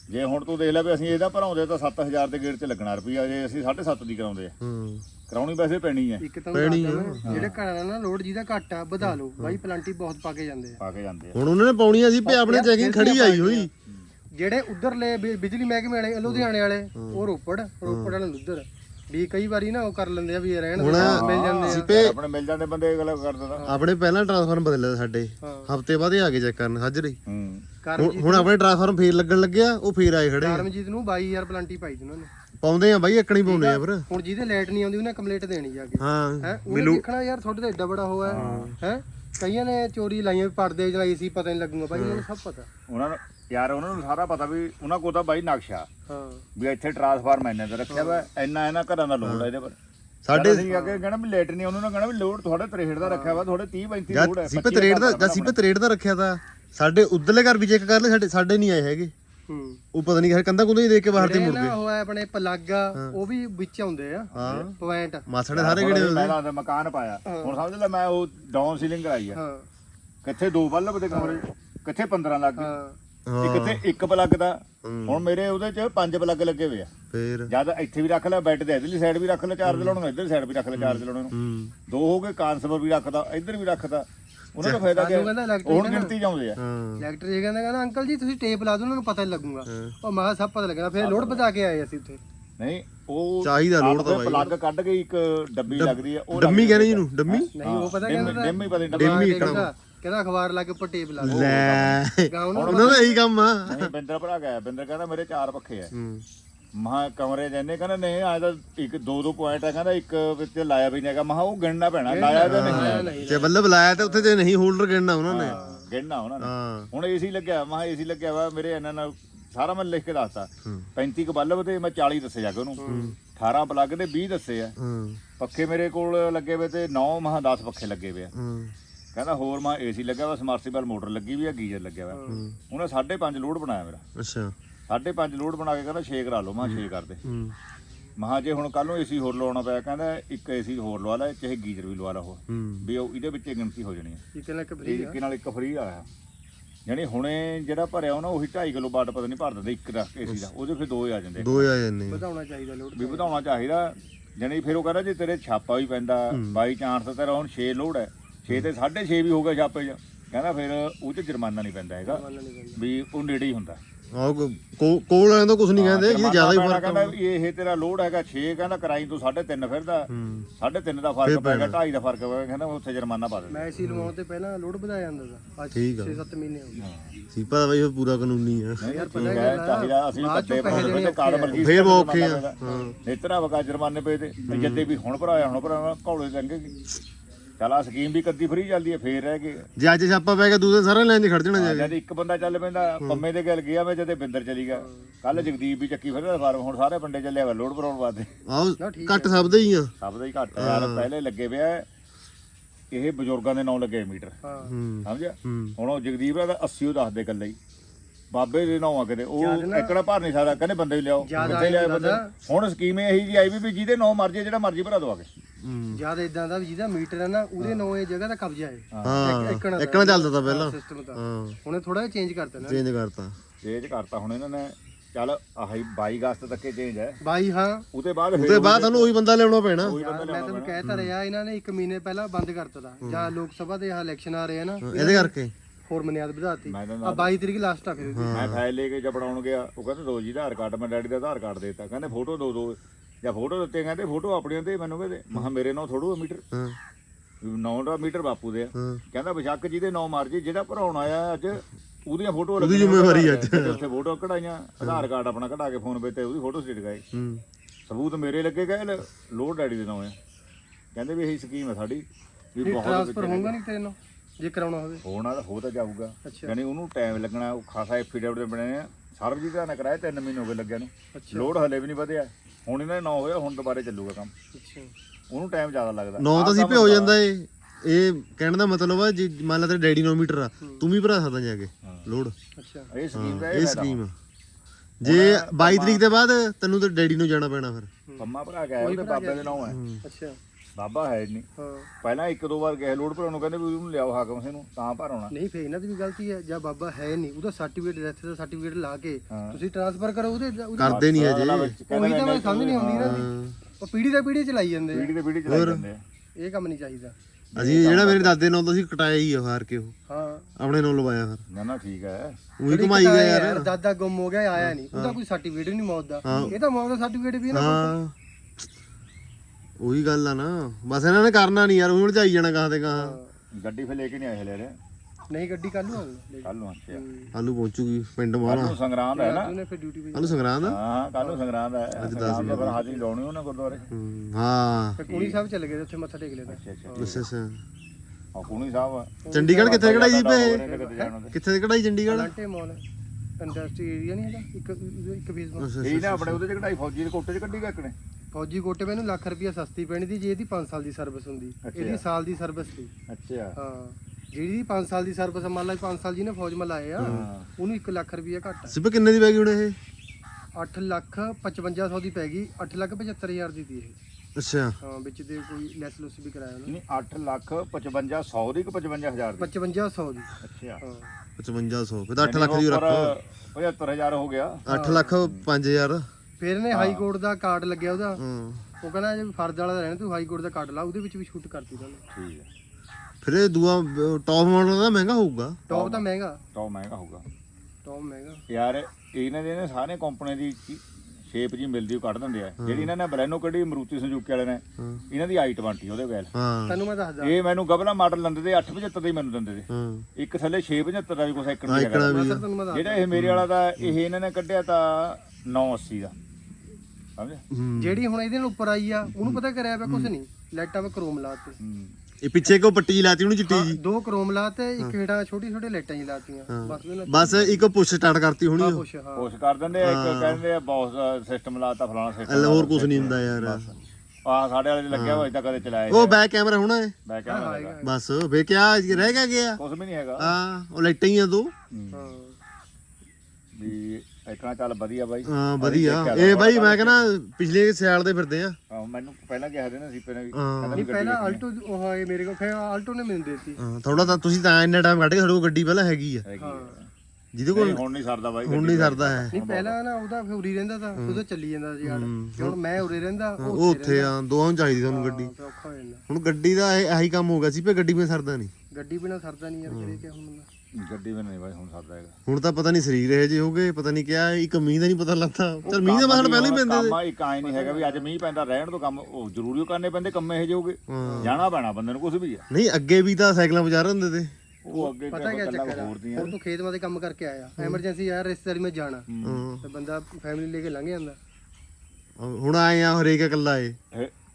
ਜੇ ਹੁਣ ਤੂੰ ਦੇਖ ਲੈ ਵੀ ਅਸੀਂ ਇਹਦਾ ਭਰਾਉਂਦੇ ਤਾਂ 7000 ਦੇ ਗੇੜ 'ਚ ਲੱਗਣਾ ਰੁਪਈਆ ਜੇ ਅਸੀਂ 7.5 ਦੀ ਕਰਾਉਂਦੇ ਆ। ਹੂੰ। ਕਰਾਉਣੀ ਵੈਸੇ ਪੈਣੀ ਹੈ ਇੱਕ ਤਾਂ ਜਿਹੜੇ ਘਰਾਂ ਦਾ ਨਾ ਲੋਡ ਜਿਹਦਾ ਘੱਟ ਆ ਵਧਾ ਲਓ। ਬਾਈ ਪਲਾਂਟੀ ਬਹੁਤ ਪਾ ਕੇ ਜਾਂਦੇ ਆ। ਪਾ ਕੇ ਜਾਂਦੇ ਆ। ਹੁਣ ਉਹਨਾਂ ਨੇ ਪਾਉਣੀ ਆ ਸੀ ਵੀ ਆਪਣੇ ਚੈਕਿੰਗ ਖੜੀ ਆਈ ਹੋਈ। ਜਿਹੜੇ ਉਧਰਲੇ ਬਿਜਲੀ ਮਹਿਕਮੇ ਵਾਲੇ ਲੁਧਿਆਣੇ ਵਾਲੇ ਉਹ ਰੋਪੜ ਰੋਪੜ ਵਾਲੇ ਉਧਰ ਵੀ ਕਈ ਵਾਰੀ ਨਾ ਉਹ ਕਰ ਲੈਂਦੇ ਆ ਵੀ ਇਹ ਰਹਿਣ ਦੇ ਮਿਲ ਜਾਂਦੇ ਆ। ਸਿੱਪੇ ਆਪਣੇ ਮਿਲ ਜਾਂਦੇ ਬੰਦੇ ਗੱਲ ਕਰ ਦਿੰਦਾ। ਆਪਣੇ ਪਹਿਲਾਂ ਟ੍ਰਾਂਸਫਾਰਮ ਬਦਲਿਆ ਸਾਡੇ। ਹਾਂ। ਹਫ਼ਤੇ ਬਾਅਦ ਇਹ ਆ ਕੇ ਚੈੱਕ ਕਰਨ ਹਾਜ਼ਰੀ ਹੂੰ। ਹੁਣ ਹੁਣ ਆਪਣੇ ਟ੍ਰਾਂਸਫਾਰਮ ਫੇਰ ਲੱਗਣ ਲੱਗਿਆ ਉਹ ਫੇਰ ਆਏ ਖੜੇ ਕਰਮਜੀਤ ਨੂੰ 22000 ਪਲਾਂਟੀ ਪਾਈ ਉਹਨਾਂ ਨੇ। ਪਾਉਂਦੇ ਆ ਬਾਈ ਇੱਕਣੀ ਪਾਉਂਦੇ ਆ ਪਰ ਹੁਣ ਜਿਹਦੇ ਲਾਈਟ ਨਹੀਂ ਆਉਂਦੀ ਉਹਨੇ ਕੰਪਲੀਟ ਦੇਣੀ ਜਾ ਕੇ। ਹਾਂ ਹੈ ਉਹਨੇ ਦੇਖਣਾ ਯਾਰ ਤੁਹਾਡੇ ਤੇ ਏਡਾ ਬੜਾ ਹੋਇਆ। ਹੈ। ਕਈਆਂ ਨੇ ਚੋਰੀ ਲਾਈਆਂ ਪਰਦੇ ਜਲਾਈ ਸੀ ਪਤਾ ਨਹੀਂ ਲੱਗੂਗਾ। ਬਾਈ ਉਹਨਾਂ ਨੂੰ ਸਭ ਪਤਾ। ਉਹਨਾਂ ਨੂੰ ਯਾਰ ਉਹਨਾਂ ਨੂੰ ਸਾਰਾ ਪਤਾ ਵੀ ਉਹਨਾਂ ਕੋਲ ਤਾਂ ਬਾਈ ਨਕਸ਼ਾ। ਹਾਂ। ਵੀ ਇੱਥੇ ਟਰਾਂਸਫਾਰਮਰ ਇੰਨੇ ਤੇ ਰੱਖਿਆ ਵਾ ਇੰਨਾ ਇਹਨਾਂ ਘਰਾਂ ਦਾ ਲੋਡ ਹੈ ਇਹਦੇ ਪਰ। ਸਾਡੇ ਅਸੀਂ ਅੱਗੇ ਕਹਿਣਾ ਵੀ ਲੇਟ ਨਹੀਂ ਉਹਨਾਂ ਨੇ ਕਹਿਣਾ ਵੀ ਲੋਡ ਤੁਹਾਡੇ 63 ਦਾ ਰੱਖਿਆ ਵਾ ਤੁਹਾਡੇ 30 35 ਲੋਡ ਹੈ ਸਿੱਪੇ 63 ਦਾ ਜਾਂ ਸਿੱਪੇ 63 ਦਾ ਰੱਖਿਆ ਤਾਂ ਸਾਡੇ ਉਧਰਲੇ ਘਰ ਵੀ ਚੈੱਕ ਕਰ ਲੈ ਸਾਡੇ ਸਾਡੇ ਨਹੀਂ ਆਏ ਹੈਗੇ। ਹੂੰ। ਉਹ ਪਤਾ ਨਹੀਂ ਕਿ ਕੰਦਾ ਕੁੰਦਾ ਹੀ ਦੇਖ ਕੇ ਬਾਹਰ ਤੇ ਮੁੜ ਨਾ ਉਹ ਆਪਣੇ ਪਲੱਗ ਆ ਉਹ ਵੀ ਵਿੱਚ ਆਉਂਦੇ ਆ। ਹਾਂ। ਪੁਆਇੰਟ ਮਾਸੜੇ ਸਾਰੇ ਕਿਹੜੇ ਪਹਿਲਾਂ ਤਾਂ ਮਕਾਨ ਪਾਇਆ। ਹੁਣ ਸਮਝ ਲੈ ਮੈਂ ਉਹ ਡਾਊਨ ਸੀਲਿੰਗ ਕਰਾਈ ਆ। ਹਾਂ। ਕਿੱਥੇ ਦੋ ਬੱਲਬ ਦੇ ਕਮਰੇ ਕਿੱਥੇ 15 ਲੱਗ ਗਏ। ਇੱਕ ਕਿੱਥੇ ਇੱਕ ਪਲੱਗ ਦਾ। ਹੁਣ ਮੇਰੇ ਉਹਦੇ 'ਚ ਪੰਜ ਪਲੱਗ ਲੱਗੇ ਹੋਏ ਆ। ਫੇਰ? ਜਦ ਇੱਥੇ ਵੀ ਰੱਖ ਲੈ ਬੈੱਡ ਦੇ ਇਧਰਲੀ ਸਾਈਡ ਵੀ ਰੱਖ ਲੈ ਚਾਰਜ ਲਾਉਣ ਨੂੰ ਇਧਰ ਸਾਈਡ ਵੀ ਰੱਖ ਲੈ ਚਾਰਜ ਲਾਉਣ ਨੂੰ ਦੋ ਹੋ ਗਏ ਕਾਂਸਬਰ ਵੀ ਰੱਖਦਾ ਇੱਧਰ ਵੀ ਰੱਖਦਾ। ਉਹਨਾਂ ਦਾ ਫਾਇਦਾ ਕੀ ਹੁਣ ਗਿਣਤੀ ਜਾਉਂਦੇ ਆ। ਹਾਂ। ਇਲੈਕਟ੍ਰੀਕ ਇਹ ਕਹਿੰਦਾ ਕਹਿੰਦਾ ਅੰਕਲ ਜੀ ਤੁਸੀਂ ਟੇਪ ਲਾ ਦਿਓ ਉਹਨਾਂ ਨੂੰ ਪਤਾ ਨਹੀਂ ਲੱਗੂਗਾ। ਉਹ ਮੈਂ ਕਿਹਾ ਸਭ ਪਤਾ ਲੱਗਣਾ। ਫਿਰ ਲੋਡ ਵਧਾ ਕੇ ਆਏ ਅਸੀਂ ਉੱਥੇ। ਨਹੀਂ ਉਹ ਚਾਹੀਦਾ ਲੋਡ ਤਾਂ ਬਾਈ। ਪਲੱਗ ਕੱਢ ਕੇ ਇੱਕ ਡੱਬੀ ਲੱਗਦੀ ਹੈ ਉਹ ਡੰਮੀ ਕਹਿੰਦੇ ਜਿਹਨੂੰ ਡੰਮੀ? ਨਹੀਂ ਉਹ ਪਤਾ ਕਹਿੰਦਾ ਡੈਮੀ ਪਤਾ ਨਹੀਂ ਡੰਮੀ ਕਹਿੰਦਾ ਅਖਬਾਰ ਲਾ ਕੇ ਉੱਪਰ ਟੇਪ ਲਾ। ਦਿਓ ਲੈ ਗਾਉਂ ਨੂੰ ਉਹਨਾਂ ਦਾ। ਇਹੀ ਕੰਮ ਆ। ਨਹੀਂ ਬਿੰਦਰ ਭਰਾ ਗਿਆ। ਬਿੰਦਰ ਕਹਿੰਦਾ ਮੇਰੇ ਚਾਰ ਪੱਖੇ ਆ। ਹੂੰ। ਮਹਾ ਕਮਰੇ ਜਾਂਦੇ ਕਹਿੰਦਾ ਨਹੀਂ ਆ ਤਾਂ ਇੱਕ ਦੋ ਦੋ ਪੁਆਇੰਟ ਆ। ਕਹਿੰਦਾ ਇੱਕ ਵਿੱਚ ਲਾਇਆ ਵੀ ਨਹੀਂ ਹੈਗਾ। ਮਹਾ ਉਹ ਗਿਣਨਾ ਪੈਣਾ ਲਾਇਆ ਤਾਂ ਨਹੀਂ। ਜੇ ਬੱਲਬ ਲਾਇਆ ਤੇ ਉੱਥੇ ਤੇ ਨਹੀਂ ਹੋਲਡਰ ਗਿਣਨਾ ਉਹਨਾਂ ਨੇ। ਗਿਣਨਾ ਉਹਨਾਂ ਨੇ। ਹੁਣ ਏਸੀ ਲੱਗਿਆ ਮਹਾ ਏਸੀ ਲੱਗਿਆ ਵਾ ਮੇਰੇ ਇਹਨਾਂ ਨਾਲ ਸਾਰਾ ਮੈਂ ਲਿਖ ਕੇ ਦੱਸਤਾ। ਹੂੰ। 35 ਕ ਬੱਲਬ ਤੇ ਮੈਂ 40 ਦੱਸੇ ਜਾ ਕੇ ਉਹਨੂੰ। 18 ਪਲੱਗ ਤੇ 20 ਦੱਸੇ ਆ। ਪੱਖੇ ਮੇਰੇ ਕੋਲ ਲੱਗੇ ਵੇ ਤੇ 9 ਮਹਾ 10 ਪੱਖੇ ਲੱਗੇ ਵੇ ਆ। ਹਾਂ। ਕਹਿੰਦਾ ਹੋਰ ਮਾ ਏਸੀ ਲੱਗਿਆ ਵਾ ਸਮਰਸੀਬਲ ਮੋਟਰ ਲੱਗੀ ਵੀ ਆ ਗੀਜ਼ਰ ਲੱਗਿਆ ਵਾ। ਉਹਨੇ 5.5 ਲੋਡ ਬਣਾਇਆ ਮੇਰਾ। ਅੱਛਾ। 5.5 ਲੋਡ ਬਣਾ ਕੇ ਕਹਿੰਦਾ 6 ਕਰਾ ਲਓ ਮੈਂ 6 ਕਰ ਦੇ ਹੂੰ। ਮਹਾ ਜੇ ਹੁਣ ਕੱਲ ਨੂੰ ਏਸੀ ਹੋਰ ਲਵਾਉਣਾ ਪਿਆ ਕਹਿੰਦਾ ਇੱਕ ਏਸੀ ਹੋਰ ਲਵਾ ਲੈ ਚਾਹੇ ਗੀਜ਼ਰ ਵੀ ਲਵਾ ਲਾ ਹੂੰ। ਵੀ ਉਹ ਇਹਦੇ ਵਿੱਚ ਗਿਣਤੀ ਹੋ ਜਾਣੀ ਹੈ ਇੱਕ ਨਾਲ ਇੱਕ ਫਰੀ ਨਾਲ ਇੱਕ ਫ੍ਰੀ ਆਇਆ ਯਾਨੀ ਹੁਣੇ ਜਿਹੜਾ ਭਰਿਆ ਉਹ ਨਾ ਉਹੀ 2.5 ਕਿਲੋ ਵਾਟ ਪਤਾ ਨਹੀਂ ਭਰ ਦਿੰਦੇ ਇੱਕ ਦਾ ਏਸੀ ਦਾ। ਉਹਦੇ ਫਿਰ ਦੋ ਆ ਜਾਂਦੇ ਦੋ ਆ ਜਾਂਦੇ ਆ। ਵਧਾਉਣਾ ਚਾਹੀਦਾ ਲੋਡ। ਵੀ ਵਧਾਉਣਾ ਚਾਹੀਦਾ। ਜਾਣੀ ਫਿਰ ਉਹ ਕਹਿੰਦਾ ਜੇ ਤੇਰੇ ਛਾਪਾ ਵੀ ਪੈਂਦਾ ਬਾਈ ਚਾਂਸ ਤੇਰਾ ਹੁਣ 6 ਲੋਡ ਹੈ। 6 ਤੇ 6.5 ਵੀ ਹੋ ਗਿਆ ਛਾਪੇ 'ਚ। ਕਹਿੰਦਾ ਫਿਰ ਉਹ 'ਚ ਜੁਰਮਾਨਾ ਨਹੀਂ ਪੈਂਦਾ ਹੈਗਾ ਵੀ ਉਹ ਨੇੜੇ ਹੀ ਹੁੰਦਾ। ਆਹ ਕੋਲ ਵਾਲਿਆਂ ਤੋਂ ਕੁਝ ਨਹੀਂ ਕਹਿੰਦੇ ਜਿਹਦੇ ਜ਼ਿਆਦਾ ਹੀ ਫ਼ਰਕ ਕਹਿੰਦਾ ਇਹ ਤੇਰਾ ਲੋਡ ਹੈਗਾ 6 ਕਹਿੰਦਾ ਕਰਾਈ ਤੂੰ 3.5 ਫਿਰਦਾ। ਹੂੰ। 3.5 ਦਾ ਫ਼ਰਕ ਪੈ ਗਿਆ 2.5 ਦਾ ਫ਼ਰਕ ਪੈ ਗਿਆ ਕਹਿੰਦਾ ਉੱਥੇ ਜੁਰਮਾਨਾ ਪਾ ਦੇ ਮੈਂ ਏਸੀ ਲਵਾਉਣ ਤੇ ਪਹਿਲਾਂ ਲੋਡ ਵਧਾਇਆ ਜਾਂਦਾ ਸੀ ਅੱਜ ਠੀਕ ਆ। 6-7 ਮਹੀਨੇ ਹੋ ਗਏ। ਸੀਪਾ ਦਾ ਬਈ ਪੂਰਾ ਕਾਨੂੰਨੀ ਆ। ਯਾਰ ਠੀਕ ਪਤਾ ਹੈ ਚਾਹੀਦਾ ਅਸੀਂ ਪੈਸੇ ਪਾਉਂਦੇ ਤੇ ਕਾਲ ਮਰਜ਼ੀ ਫੇਰ ਉਹ ਔਖੇ ਆ ਨੇਤਰਾ ਵਗਾ ਜੁਰਮਾਨੇ ਪਏ ਤੇ ਤੇ ਜੱਦੇ ਵੀ ਹੁਣ ਭਰਾਇਆ ਹੁਣ ਭਰਾਇਆ ਘੌਲੇ ਚੰਗੇ। ਚਲ ਆ ਸਕੀਮ ਵੀ ਕੱਦੀ ਫਰੀ ਚੱਲਦੀ ਹੈ ਫੇਰ ਰਹਿ ਗਏ। ਜੇ ਅੱਜ ਛਾਪਾ ਪੈ ਗਿਆ ਦੂਸਰੇ ਸਾਰੇ ਲਾਈਨ 'ਚ ਖੜ ਜਾਣਾ ਜਾ ਕੇ। ਜਦ ਇੱਕ ਬੰਦਾ ਚੱਲ ਪੈਂਦਾ ਪੰਮੇ ਦੇ ਗੱਲ ਗਿਆ ਮੈਂ ਜਦੇ ਬਿੰਦਰ ਚਲੀ ਗਿਆ। ਕੱਲ ਜਗਦੀਪ ਵੀ ਚੱਕੀ ਫਿਰਦਾ ਫਾਰਮ ਹੁਣ ਸਾਰੇ ਪਿੰਡੇ ਚੱਲਿਆ ਵਾ ਲੋਡ ਭਰਾਉਣ ਵਾਸਤੇ ਆਹ ਘੱਟ ਸਭ ਦੇ ਹੀ ਆ। ਸਭ ਦਾ ਹੀ ਘੱਟ ਹੈ। ਯਾਰ ਪਹਿਲੇ ਲੱਗੇ ਪਿਆ ਇਹ ਬਜ਼ੁਰਗਾਂ ਦੇ ਨਾਂ ਲੱਗੇ ਮੀਟਰ। ਹਾਂ। ਹੂੰ। ਸਮਝਿਆ? ਹੂੰ। ਹੁਣ ਉਹ ਜਗਦੀਪ ਦਾ 80 ਉਹ ਦੱਸਦੇ ਇਕੱਲੇ ਹੀ। ਬਾਬੇ ਦੇ ਨਾਂ ਆ ਕਿਤੇ ਉਹ ਇਕੜਾ ਭਰ ਨਹੀਂ ਸਕਦਾ ਕਹਿੰਦੇ ਬੰਦੇ ਹੀ ਲਿਆਓ। ਕਿੱਥੇ ਲਿਆਏ ਬੰਦੇ। ਹੁਣ ਸਕੀਮ ਇਹੀ ਜੀ ਆਈ ਵੀ ਵੀ ਜਿਹਦੇ ਨਾਂ ਮਰਜ਼ੀ ਜਿਹੜਾ ਮਰਜ਼ੀ ਭਰਾ ਦਵਾ ਕੇ। ਹੂੰ। ਜ਼ਿਆਦਾ ਇਦਾਂ ਦਾ ਵੀ ਜਿਹਦਾ ਮੀਟਰ ਹੈ ਨਾ ਉਹਦੇ ਨੌ ਇਹ ਜਗ੍ਹਾ ਦਾ ਕਬਜ਼ਾ ਹੈ। ਹਾਂ। ਇੱਕਣਾ ਦਾ। ਇੱਕਣਾ ਚੱਲਦਾ ਤਾਂ ਪਹਿਲਾਂ। ਸਿਸਟਮ ਤਾਂ ਹਾਂ। ਹੁਣੇ ਥੋੜਾ ਜਿਹਾ ਚੇਂਜ ਕਰਤਾ ਨਾ ਚੇਂਜ ਕਰਤਾ। ਚੇਂਜ ਕਰਤਾ। ਹੁਣ ਇਹਨਾਂ ਨੇ ਚੱਲ ਆਹੀ 22 ਅਗਸਤ ਤੱਕ ਚੇਂਜ ਹੈ। ਬਾਈ ਹਾਂ। ਉਹਦੇ ਬਾਅਦ ਉਹਦੇ ਬਾਅਦ ਤੁਹਾਨੂੰ ਉਹੀ ਬੰਦਾ ਲਿਆਉਣਾ ਪੈਣਾ। ਮੈਂ ਤੁਹਾਨੂੰ ਕਹਿ ਤਾਂ ਰਿਹਾ ਇਹਨਾਂ ਨੇ 1 ਮਹੀਨੇ ਪਹਿਲਾਂ ਬੰਦ ਕਰਤਾ ਤਾ ਜਾਂ ਲੋਕ ਸਭਾ ਦੇ ਆ ਇਲੈਕਸ਼ਨ ਆ ਰਹੇ ਆ ਨਾ। ਇਹਦੇ ਕਰਕੇ। ਹੋਰ ਮਨਿਆਦ ਵਧਾਤੀ। ਆ 22 ਤਰੀਕ ਲਾਸਟ ਆ ਫਿਰ। ਮੈਂ ਫਾਈਲ ਲੈ ਕੇ ਜਦ ਬਣਾਉਣ ਗਿਆ ਉਹ ਕਹਿੰਦੇ ਦੋ ਜੀ ਆਧਾਰ ਕਾਰਡ ਮੈਂ ਡੈਡੀ ਦਾ ਆਧਾਰ ਕਾਰਡ ਦੇ ਦਿੱਤਾ। ਕਹਿੰਦੇ ਫੋਟੋ ਦੋ ਦੋ। ਜਾਂ ਫੋਟੋ ਦਿੱਤੇ ਕਹਿੰਦੇ ਫੋਟੋ ਆਪਣੀਆਂ ਦੇ ਮੈਨੂੰ ਕਹਿੰਦੇ ਮਹਾ ਮੇਰੇ ਨਾਲ ਥੋੜੂ ਮੀਟਰ। ਹਾਂ। ਨੌ ਦਾ ਮੀਟਰ ਬਾਪੂ ਦੇ ਆ। ਕਹਿੰਦਾ ਬਸ਼ੱਕ ਜਿਹਦੇ ਨੌ ਮਰਜ਼ੀ ਜਿਹੜਾ ਭਰਾਉਣ ਆਇਆ ਅੱਜ ਉਹਦੀਆਂ ਫੋਟੋ ਉਹਦੀ ਜ਼ਿੰਮੇਵਾਰੀ ਅੱਜ। ਉੱਥੇ ਫੋਟੋ ਕਢਾਈਆਂ ਆਧਾਰ ਕਾਰਡ ਆਪਣਾ ਕਢਾ ਕੇ ਫੋਨ ਤੇ ਉਹਦੀ ਫੋਟੋ ਸਟੇਟ ਗਏ ਹੂੰ। ਸਬੂਤ ਮੇਰੇ ਲੱਗੇ ਗਏ ਲੋਡ ਡੈਡੀ ਦੇ ਨਾਂ ਆ। ਕਹਿੰਦੇ ਵੀ ਇਹੀ ਸਕੀਮ ਹੈ ਸਾਡੀ ਵੀ ਬਹੁਤ ਟ੍ਰਾਂਸਫਰ ਹੋਊਗਾ ਨਹੀਂ ਤੇਰੇ ਨਾਲ? ਜੇ ਕਰਾਉਣਾ ਹੋਵੇ। ਹੋਣਾ ਤਾਂ ਹੋ ਤਾਂ ਜਾਊਗਾ। ਯਾਨੀ ਉਹਨੂੰ ਟਾਈਮ ਲੱਗਣਾ ਉਹ ਖਾਸਾ ਐਫੀਡੇਵਿਟ ਦੇ ਬਣੇ ਆ। ਸਰਬਜੀਤ ਦਾ ਨਾ ਕਰਾਇਆ 3 ਮਹੀਨੇ ਹੋ ਗਏ ਲੱਗਿਆ ਨੂੰ। ਲੋਡ ਹਲੇ ਵੀ ਨਹੀਂ ਵਧਿਆ। ਹੁਣ ਇਹਨਾਂ ਨੇ ਨਾ ਹੋਇਆ ਹੁਣ ਦੁਬਾਰੇ ਚੱਲੂਗਾ ਕੰਮ। ਅੱਛਾ। ਉਹਨੂੰ ਟਾਈਮ ਜ਼ਿਆਦਾ ਲੱਗਦਾ। ਨੌ ਆਹ ਤਾਂ ਸੀਪੇ ਕੰਮ ਹੋ ਜਾਂਦਾ ਏ। ਇਹ ਕਹਿਣ ਦਾ ਮਤਲਬ ਆ ਜੇ ਮੰਨ ਲਾ ਤੇਰੇ ਡੈਡੀ ਨੋ ਮੀਟਰ ਆ ਤੂੰ ਵੀ ਭਰਾ ਸਕਦਾ ਜਾ ਕੇ। ਲੋਡ ਅੱਛਾ। ਇਹ ਸਕੀਮ ਦਾ ਇਹ ਇਹ ਸਕੀਮ ਆ। ਜੇ 22 ਤਰੀਕ ਦੇ ਬਾਅਦ ਤੈਨੂੰ ਤੇ ਡੈਡੀ ਨੂੰ ਜਾਣਾ ਪੈਣਾ ਫਿਰ। ਪੰਮਾ ਭਰਾ ਗਿਆ ਉਹਦੇ ਬਾਬੇ ਦੇ ਨਾਂ ਹੈ। ਅੱਛਾ। ਬਾਬਾ ਹੈ ਨਹੀਂ। ਹਾਂ। ਪਹਿਲਾਂ ਇੱਕ ਦੋ ਵਾਰ ਗਏ ਲੋਡ ਭਰਾਉਣ ਨੂੰ ਕਹਿੰਦੇ ਵੀ ਉਹਨੂੰ ਲਿਆਓ ਹਾਕਮ ਸੇ ਨੂੰ ਤਾਂ ਭਰਾਉਣਾ ਨਹੀਂ ਫੇਰ ਇਹਨਾਂ ਦੀ ਵੀ ਗਲਤੀ ਹੈ ਜਾਂ ਬਾਬਾ ਹੈ ਨਹੀਂ ਉਹਦਾ ਸਰਟੀਫਿਕੇਟ ਡੈਥ ਦਾ ਸਰਟੀਫਿਕੇਟ ਲਾ ਕੇ ਹਾਂ। ਤੁਸੀਂ ਟ੍ਰਾਂਸਫਰ ਕਰੋ ਉਹਦੇ ਉਹਦੇ- ਕਰਦੇ ਨਹੀਂ ਅਜੇ। ਉਹੀ ਤਾਂ ਮੈਂ ਸਮਝ ਨਹੀਂ ਆਉਂਦੀ ਨਾ ਉਹ ਪੀੜੀ ਦਾ ਪੀੜੀ ਚਲਾਈ ਜਾਂਦੇ ਆ। ਪੀੜੀ ਤੇ ਪੀੜੀ ਚਲਾਈ ਜਾਂਦੇ ਆ। ਇਹ ਕੰਮ ਨਹੀਂ ਚਾਹੀਦਾ। ਅਸੀਂ ਜਿਹੜਾ ਮੇਰੇ ਦਾਦੇ ਨਾਲ ਤਾਂ ਸੀ ਕਟਾਇਆ ਹੀ ਆ ਹਾਰ ਕੇ ਉਹ। ਹਾਂ। ਆਪਣੇ ਨਾਲ ਲਵਾਇਆ ਫਿਰ। ਨਾ ਨਾ ਠੀਕ ਹੈ। ਉਹੀ ਕਮਾਈ ਗਿਆ ਯਾਰ। ਯਾਰ ਦਾਦਾ ਗੁੰਮ ਹੋ ਗਿਆ ਆਇਆ ਨਹੀਂ। ਉਹਦਾ ਕੋਈ ਸਰਟੀਫਿਕੇਟ ਨਹੀਂ ਮੌਤ ਦਾ। ਇਹ ਤਾਂ ਮੌਤ ਦਾ ਸਰਟੀਫਿਕੇਟ ਵੀ ਹੈ ਨਾ ਹਾਂ। ਉਹੀ ਗੱਲ ਆ ਨਾ। ਬਸ ਇਹਨਾਂ ਨੇ ਕਰਨਾ ਨਹੀਂ ਯਾਰ ਉਹ ਜਾਈ ਜਾਣਾ ਕਹਾਂ ਤੇ ਕਹਾਂ। ਗੱਡੀ ਫੇ ਲੈ ਕੇ ਨਹੀਂ ਆਏ ਹਲੇ ਨਹੀਂ ਗੱਡੀ ਕੱਲ ਨੂੰ ਆਉਂਗੀ ਕੱਲ ਨੂੰ ਅੱਛਾ। ਆਲੂ ਪਹੁੰਚੂਗੀ ਪਿੰਡ ਕੱਲ ਮਾਰਾ ਨੂੰ ਸੰਗਰਾਂਦ ਹੈ ਨਾ। ਉਹਨੇ ਫਿਰ ਡਿਊਟੀ ਤੇ ਆਲੂ ਸੰਗਰਾਂਦ ਹਾਂ ਕੱਲ ਨੂੰ ਸੰਗਰਾਂਦ ਹੈ। ਸੰਗਰਾਂਦ ਦੇ ਫਿਰ ਹਾਜ਼ਰੀ ਲਾਉਣੀ ਉਹਨਾਂ ਗੁਰਦੁਆਰੇ। ਹੂੰ, ਹਾਂ। ਫਿਰ ਕੁਣੀ ਸਾਹਿਬ ਚੱਲ ਗਏ ਤੇ ਉੱਥੇ ਮੱਥਾ ਟੇਕ ਲਿਆ ਅੱਛਾ ਅੱਛਾ। ਅੱਛਾ ਅੱਛਾ। ਆ ਕੁਣੀ ਸਾਹਿਬ ਆ। ਚੰਡੀਗੜ੍ਹ ਕਿੱਥੇ ਕਢਾਈ ਜੀ ਪਏ ਉਹਨੇ ਕਿਤੇ ਜਾਣਾ ਤੇ ਕਿੱਥੇ ਕਢਾਈ Chandigarh? Elante mall. Industry area ਨਹੀਂ ਹੈਗਾ? ਇੱਕ ਇੱਕ ਫੇਸ ਅੱਛਾ ਇਹ ਨਾ ਆਪਣੇ ਉਹਦੇ ਚ ਕਢਾਈ ਫੌਜੀ ਦੇ ਕੋਟੇ ਚ ਕੱਢੀ ਕੱਕਣੇ ਫੌਜੀ ਕੋਟੇ ਮੈਨੂੰ ਲੱਖ ਰੁਪਇਆ ਸਸਤੀ ਪੈਣੀ ਦੀ ਜੇ ਇਹਦੀ 5 ਸਾਲ ਦੀ ਸਰਵਿਸ ਹੁੰਦੀ। ਇਹਦੀ ਸਾਲ ਦੀ ਸਰਵਿਸ ਸੀ। ਅੱਛਾ। ਹਾਂ। ਜਿਹੜੀ 5 ਸਾਲ ਦੀ ਸਰਵਿਸ ਮੰਨ ਲਾ 5 ਸਾਲ ਜਿਹਨੇ ਫੌਜ ਮ ਲਾਏ ਆ ਉਹਨੂੰ 1 ਲੱਖ ਰੁਪਇਆ ਘੱਟ ਸਿੱਪੇ ਕਿੰਨੇ ਦੀ ਪੈ ਗਈ ਹੁਣ ਇਹ? ਆ 8 ਲੱਖ 5500 ਦੀ ਪੈ ਗਈ 8 ਲੱਖ 75000 ਦੀ ਦੀ ਇਹ। ਅੱਛਾ। ਹਾਂ ਵਿੱਚ ਦੇ ਕੋਈ ਲੈਸ ਲੁਸ ਵੀ ਕਰਾਇਆ ਉਹਨੇ। ਨਹੀਂ 8 ਲੱਖ 55 100 ਦੀ ਕਿ 55000 ਦੀ? 5500 ਦੀ। ਅੱਛਾ। ਹਾਂ। 5500 ਫਿਰ ਤਾਂ 8 ਲੱਖ ਦੀ ਰੱਖੋ। 75000 ਹੋ ਗਿਆ। 8 ਲੱਖ 5000 ਫਿਰ ਇਹਨੇ ਹਾਈ ਕੋਰਟ ਦਾ ਕਾਰਡ ਲੱਗਿਆ ਉਹਦਾ। ਹਾਂ। ਉਹ ਕਹਿੰਦਾ ਜੇ ਫਰਜ਼ ਵਾਲਾ ਰਹਿਣਾ ਤੂੰ ਹਾਈ ਕੋਰਟ ਦਾ ਕਾਰਡ ਲਾ ਉਹਦੇ ਵਿੱਚ ਵੀ ਛੂਟ ਕਰਤੀ ਉਹਨਾਂ। ਨੇ ਠੀਕ ਹੈ। ਫਿਰ ਇਹ ਦੂਆ ਟੌਪ ਮਾਡਲ ਦਾ ਮਹਿੰਗਾ ਹੋਊਗਾ? ਟੌਪ ਤਾਂ ਮਹਿੰਗਾ। ਤਾਂ ਮਹਿੰਗਾ ਹੋਊਗਾ। ਟੌਪ ਮਹਿੰਗਾ। ਯਾਰ ਇਹਨਾਂ ਦੇ ਨੇ ਸਾਰੇ ਕੰਪਨੀ ਦੀ ਸ਼ੇਪ ਜੀ ਮਿਲਦੀ ਉਹ ਕੱਢ ਦਿੰਦੇ ਆ। ਜਿਹੜੀ ਇਹਨਾਂ ਨੇ ਬਲੈਨੋ ਕੱਢੀ ਮਰੂਤੀ ਸੁਜ਼ੂਕੀ ਵਾਲੇ ਨੇ ਇਹਨਾਂ ਦੀ i20 ਉਹਦੇ ਵੈਲ ਹਾਂ। ਤੈਨੂੰ ਮੈਂ ਦੱਸਦਾ। ਇਹ ਮੈਨੂੰ ਗਬਲਾ ਮਾਡਲ ਲੰਦੇ ਦੇ 875 ਦੇ ਹੀ ਮੈਨੂੰ ਦਿੰਦੇ ਦੇ ਇੱਕ ਥੱਲੇ 675 ਦਾ ਵੀ ਕੁਛ ਇੱਕ ਨਹੀਂ ਹੈਗਾ। ਜਿਹੜਾ ਇਹ ਮੇਰੇ ਵਾਲਾ ਦਾ ਇਹ ਇਹਨਾਂ ਨੇ ਕੱਢਿਆ ਤਾਂ 980 ਦਾ। ਸਮਝ। ਜਿਹੜੀ ਹੁਣ ਇਹਦੇ ਨਾਲ ਉੱਪਰ ਆਈ ਆ ਉਹਨੂੰ ਪਤਾ ਕਰਿਆ ਪਿਆ ਕੁਝ ਨਹੀਂ। ਲਾਈਟਾਂ 'ਤੇ ਕਰੋਮ ਲਾਤੇ। ਇਹ ਪਿੱਛੇ ਕੋ ਪੱਟੀ ਲਾਤੀ ਉਹਨੂੰ ਚਿੱਟੀ ਜੀ। ਦੋ ਕਰੋਮ ਲਾਤੇ ਇੱਕ ਹੇਠਾਂ ਛੋਟੀ ਛੋਟੀ ਲਾਈਟਾਂ ਜੀ ਲਾਤੀਆਂ। ਬਸ ਬਸ ਇੱਕ ਪੁਸ਼ ਸਟਾਰਟ ਕਰਤੀ ਹੋਣੀ ਆ ਉਹ। ਕੁਛ ਹਾਂ। ਕੋਸ਼ ਕਰ ਦਿੰਦੇ ਆ ਇੱਕ ਕਹਿੰਦੇ ਆ ਬੌਸ ਸਿਸਟਮ ਲਾਤਾ ਫਲਾਣਾ ਸਿਸਟਮ ਹੋਰ ਕੁਝ ਨਹੀਂ ਹੁੰਦਾ ਯਾਰ। ਆ ਸਾਡੇ ਵਾਲੇ 'ਚ ਲੱਗਿਆ ਹੋਇਆ ਤਾਂ ਕਦੇ ਚਲਾਇਆ ਉਹ ਬੈਕ ਕੈਮਰਾ ਹੋਣਾ ਹੈ। ਮੈਂ ਕਹਿੰਦਾ ਹੈਗਾ ਬਸ ਵੇ ਕਿਆ ਰਹਿ ਗਿਆ ਗਿਆ। ਕੁਝ ਵੀ ਨਹੀਂ ਹੈਗਾ। ਹਾਂ ਉਹ ਲਾਈਟਾਂ ਹੀ ਆ ਦੋ। ਹਾਂ। ਵੀ ਇਕਣਾ ਚੱਲ ਵਧੀਆ ਬਾਈ। ਹਾਂ ਵਧੀਆ। ਇਹ ਬਾਈ ਮੈਂ ਕਹਿੰਦਾ ਪਿਛਲੇ ਸਿਆਲ ਦੇ ਫਿਰਦੇ ਆ। ਹਾਂ, ਮੈਨੂੰ ਪਹਿਲਾਂ ਕਿਹਾ ਸੀ ਨਾ ਸੀਪੇ ਨੇ ਵੀ। ਕਹਿੰਦਾ ਪਹਿਲਾਂ ਆਲਟੋ ਉਹ ਆਏ ਮੇਰੇ ਕੋਲ ਫਿਰ ਆਲਟੋ ਨੇ ਮੈਨੂੰ ਦੇਤੀ। ਹਾਂ ਥੋੜਾ ਤਾਂ ਤੁਸੀਂ ਤਾਂ ਇੰਨਾ ਟਾਈਮ ਕੱਢ ਕੇ ਸਾਡੇ ਕੋਲ ਗੱਡੀ ਪਹਿਲਾਂ ਹੈਗੀ ਆ। ਜਿਹਦੇ ਕੋਲ ਹੁਣ ਨਹੀਂ ਸਰਦਾ ਬਾਈ ਹੁਣ ਨਹੀਂ ਸਰਦਾ ਹੈ। ਨਹੀਂ ਪਹਿਲਾਂ ਨਾ ਉਹਦਾ ਫਿਰ ਉਰੀ ਰਹਿੰਦਾ ਤਾਂ ਉਹਦਾ ਚੱਲੀ ਜਾਂਦਾ ਸੀ ਯਾਰ। ਹੁਣ ਮੈਂ ਉਰੇ ਰਹਿੰਦਾ ਉਹ ਉਹ ਉੱਥੇ ਆ ਦੋਹਾਂ ਨੂੰ ਚਾਹੀਦੀ ਤੁਹਾਨੂੰ ਗੱਡੀ। ਹੁਣ ਗੱਡੀ ਦਾ ਇਹ- ਇਹੀ ਕੰਮ ਹੋ ਗਿਆ ਸੀ ਪੇ ਗੱਡੀ ਵਿੱਚ ਸਰਦਾ ਨਹੀਂ। ਗੱਡੀ ਬਿਨਾ ਸਰਦਾ ਨਹੀਂ ਯਾਰ ਕਿਹੜੇ ਕਿ ਹੁਣ ਬੰਦਾ ਗੱਡੀ ਵੀ ਨਹੀਂ ਬਾਈ ਹੁਣ ਸਰਦਾ ਹੈਗਾ। ਹੁਣ ਤਾਂ ਪਤਾ ਨਹੀਂ ਸਰੀਰ ਇਹ ਜੇ ਹੋਗੇ ਪਤਾ ਨਹੀਂ ਕਿਆ ਇੱਕ ਮੀਂਹ ਦਾ ਨਹੀਂ ਪਤਾ ਲੱਗਦਾ। ਚਲ ਮੀਂਹ ਦਾ ਮਸਲ ਪਹਿਲਾਂ ਹੀ ਪੈਂਦੇ ਕੰਮ ਇੱਕ ਆਏ ਨਹੀਂ ਹੈਗਾ ਵੀ ਅੱਜ ਮੀਂਹ ਪੈਂਦਾ ਰਹਿਣ ਤੋਂ ਕੰਮ ਉਹ ਜ਼ਰੂਰੀ ਕਰਨੇ ਪੈਂਦੇ ਕੰਮ ਇਹ ਜਿਹੋਗੇ ਜਾਣਾ ਪੈਣਾ ਬੰਦੇ ਨੂੰ ਕੁਝ ਵੀ ਆ। ਨਹੀਂ ਅੱਗੇ ਵੀ ਤਾਂ ਸਾਈਕਲਾਂ ਵਜਾ ਰਹੇ ਹੁੰਦੇ ਤੇ। ਉਹ ਅੱਗੇ ਪਤਾ ਕੱਲਾ ਚੱਕਰ ਆ ਹੋਰ ਦੀਆਂ। ਹੁਣ ਤੂੰ ਖੇਤ ਮਾਦੇ ਕੰਮ ਕਰਕੇ ਆਇਆ। ਐਮਰਜੈਂਸੀ ਯਾਰ ਰਿਸ਼ਤੇਦਾਰੀ ਮੈਂ ਜਾਣਾ। ਤੇ ਬੰਦਾ ਫੈਮਿਲੀ ਲੈ ਕੇ ਲੰਘ ਜਾਂਦਾ। ਹੁਣ ਆਏ ਆ ਹਰੇਕ ਇਕੱਲਾ ਏ।